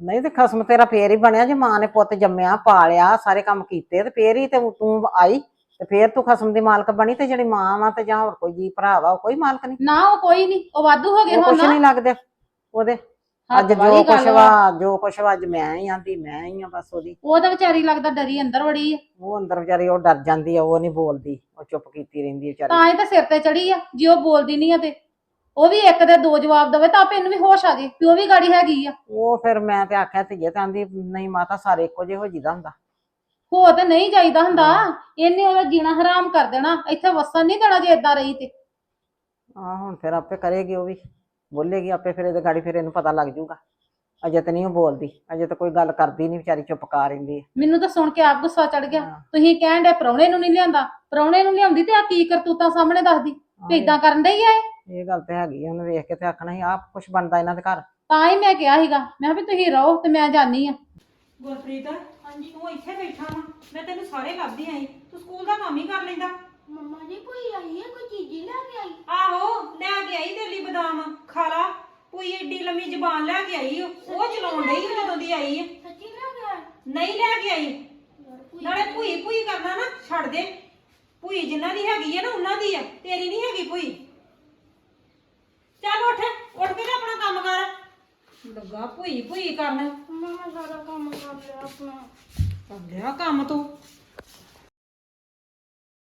ਨਹੀਂ ਤੇ ਖਸਮ ਤੇਰਾ ਫੇਰ ਹੀ ਬਣਿਆ ਜੇ ਮਾਂ ਨੇ ਪੁੱਤ ਜੰਮਿਆ ਪਾਲਿਆ ਸਾਰੇ ਕੰਮ ਕੀਤੇ ਤੇ ਫੇਰ ਹੀ ਤੇ ਤੂੰ ਆਈ ਤੇ ਫੇਰ ਤੂੰ ਖਸਮ ਦੀ ਮਾਲਕ ਬਣੀ ਤੇ ਜਿਹੜੀ ਮਾਂ ਵਾ ਤੇ ਜਾਂ ਹੋਰ ਕੋਈ ਜੀ ਭਰਾ ਵਾ ਉਹ ਕੋਈ ਮਾਲਕ ਨਹੀਂ। ਨਾ ਉਹ ਕੋਈ ਨਹੀਂ ਉਹ ਵਾਧੂ ਹੋ ਗਏ ਉਹ ਹੁਣ। ਕੁਛ ਨਹੀਂ ਲੱਗਦੇ ਉਹਦੇ। ਅੱਜ ਵਾਲੀ ਜੋ ਕੁਛ ਵਾ। ਜੋ ਕੁਛ ਵਾ ਅੱਜ ਮੈਂ ਹੀ ਆਂਦੀ ਮੈਂ ਹੀ ਆ ਬਸ ਉਹਦੀ। ਉਹ ਤਾਂ ਵਿਚਾਰੀ ਲੱਗਦਾ ਡਰੀ ਅੰਦਰ ਵੜੀ ਆ। ਉਹ ਅੰਦਰ ਵਿਚਾਰੀ ਉਹ ਡਰ ਜਾਂਦੀ ਆ ਉਹ ਨਹੀਂ ਬੋਲਦੀ। ਉਹ ਚੁੱਪ ਕੀਤੀ ਰਹਿੰਦੀ ਆ ਵਿਚਾਰੀ। ਤਾਂ ਹੀ ਤਾਂ ਸਿਰ ਤੇ ਚੜੀ ਆ ਜੇ ਉਹ ਬੋਲਦੀ ਨਹੀਂ ਆ ਤੇ। ਉਹ ਵੀ ਇੱਕ ਦੇ ਦੋ ਜਵਾਬ ਦੇਵੇ ਤਾਂ ਆਪੇ ਇਹਨੂੰ ਵੀ ਹੋਸ਼ ਆ ਜੇ ਵੀ ਉਹ ਵੀ ਗਾੜੀ ਹੈਗੀ ਆ। ਉਹ ਫਿਰ ਮੈਂ ਤੇ ਆਖਿਆ ਧੀਏ ਤਾਂ ਆਂਦੀ ਨਹੀਂ ਮਾਤਾ ਸਾਰੇ ਇੱਕੋ ਜਿਹੇ ਹੋ ਜੀਦਾ ਹੁੰਦਾ। ਹੋ ਤੇ ਨਹੀਂ ਜਾਈਦਾ ਹੁੰਦਾ। ਇਹਨੇ ਉਹਦਾ ਜੀਣਾ ਹਰਾਮ ਕਰ ਦੇਣਾ। ਇੱਥੇ ਵਸਣ ਨਹੀਂ ਦੇਣਾ ਜੇ ਇਦਾਂ ਰਹੀ ਤੇ। ਆ ਹੁਣ ਫਿਰ ਆਪੇ ਕਰੇਗੀ ਉਹ ਵੀ। ਬੋਲੇਗੀ ਆਪੇ ਫਿਰ ਇਹਦੇ ਗਾੜੀ ਫਿਰ ਇਹਨੂੰ ਪਤਾ ਲੱਗ ਜੂਗਾ ਅਜੇ ਤਾਂ ਨਹੀਂ ਉਹ ਬੋਲਦੀ ਅਜੇ ਤਾਂ ਕੋਈ ਗੱਲ ਕਰਦੀ ਨਹੀਂ ਵਿਚਾਰੀ ਚੁੱਪ ਕਰ ਰਹਿੰਦੀ ਹੈ। ਮੈਨੂੰ ਤਾਂ ਸੁਣ ਕੇ ਆਪ ਗੁੱਸਾ ਚੜ ਗਿਆ। ਹਾਂ। ਤੁਸੀਂ ਕਹਿਣ ਦੇ ਪ੍ਰਾਹੁਣੇ ਨੂੰ ਨਹੀਂ ਲਿਆਂਦਾ? ਪ੍ਰਾਹੁਣੇ ਨੂੰ ਲਿਆਉਂਦੀ ਤੇ ਆ ਕੀ ਕਰਤੂਤਾਂ ਸਾਹਮਣੇ ਦੱਸਦੀ? ਵੀ ਇਦਾਂ ਕਰਨ ਡਈ ਆ ਇਹ? ਇਹ ਗੱਲ ਤੇ ਹੈਗੀ ਆ, ਉਹਨੂੰ ਵੇਖ ਕੇ ਤੇ ਆਖਣਾ ਸੀ ਆਪ ਕੁਛ ਬਣਦਾ ਇਹਨਾਂ ਦੇ ਘਰ। ਤਾਂ ਹੀ ਮੈਂ ਕਿਹਾ ਸੀਗਾ ਮੈਂ ਕਿਹਾ ਵੀ ਤੁਸੀਂ ਰਹੋ ਤੇ ਮੈਂ ਜਾਨੀ ਆ। ਗੁਰਪ੍ਰੀਤ ਹਾਂਜੀ ਤੂੰ ਇੱਥੇ ਬੈਠਾ ਵਾ। ਮੈਂ ਤੈਨੂੰ ਸਾਰੇ ਲੱਭਦੀ ਆਈ। ਤੂੰ ਸਕੂਲ ਦਾ ਕੰਮ ਹੀ ਕਰ ਲੈਂਦਾ। ਮੰਮਾ ਜੀ ਕੋਈ ਆਈ ਹੈ ਕੋਈ ਚੀਜ਼ੀ ਲੈ ਕੇ ਆਈ? ਆਹੋ ਲੈ ਕੇ ਆਈ ਤੇਰੇ ਲਈ ਬਦਾਮ। ਖਾ ਲਾ। ਕੋਈ ਏਡੀ ਲੰਮੀ ਜ਼ਬਾਨ ਲੈ ਕੇ ਆਈ ਉਹ ਉਹ ਚਲਾਉਣ ਡਈ ਉਹ ਜਦੋਂ ਦੀ ਆਈ ਹੈ ਸੱਚੀ ਲੈ ਕੇ ਆਈ? ਨਹੀਂ ਲੈ ਕੇ ਆਈ। ਯਾਰ ਕੋਈ ਨਾਲੇ ਭੂਈ ਭੂਈ ਕਰਨਾ ਨਾ ਛੱਡ ਦੇ। ਭੂਈ ਜਿਨ੍ਹਾਂ ਦੀ ਹੈਗੀ ਹੈ ਨਾ ਉਹਨਾਂ ਦੀ ਆ। ਤੇਰੀ ਨਹੀਂ ਹੈਗੀ ਭੂਈ। ਚੱਲ ਉੱਠ ਉੱਠ ਕੇ ਤੇ ਆਪਣਾ ਕੰਮ ਕਰ। ਲੱਗਾ ਭੂਈ ਭੂਈ ਕਰਨ। ਮੰਮਾ ਮੈਂ ਸਾਰਾ ਕੰਮ ਕਰ ਲਿਆ ਆਪਣਾ। ਕਰ ਲਿਆ ਕੰਮ ਤੂੰ।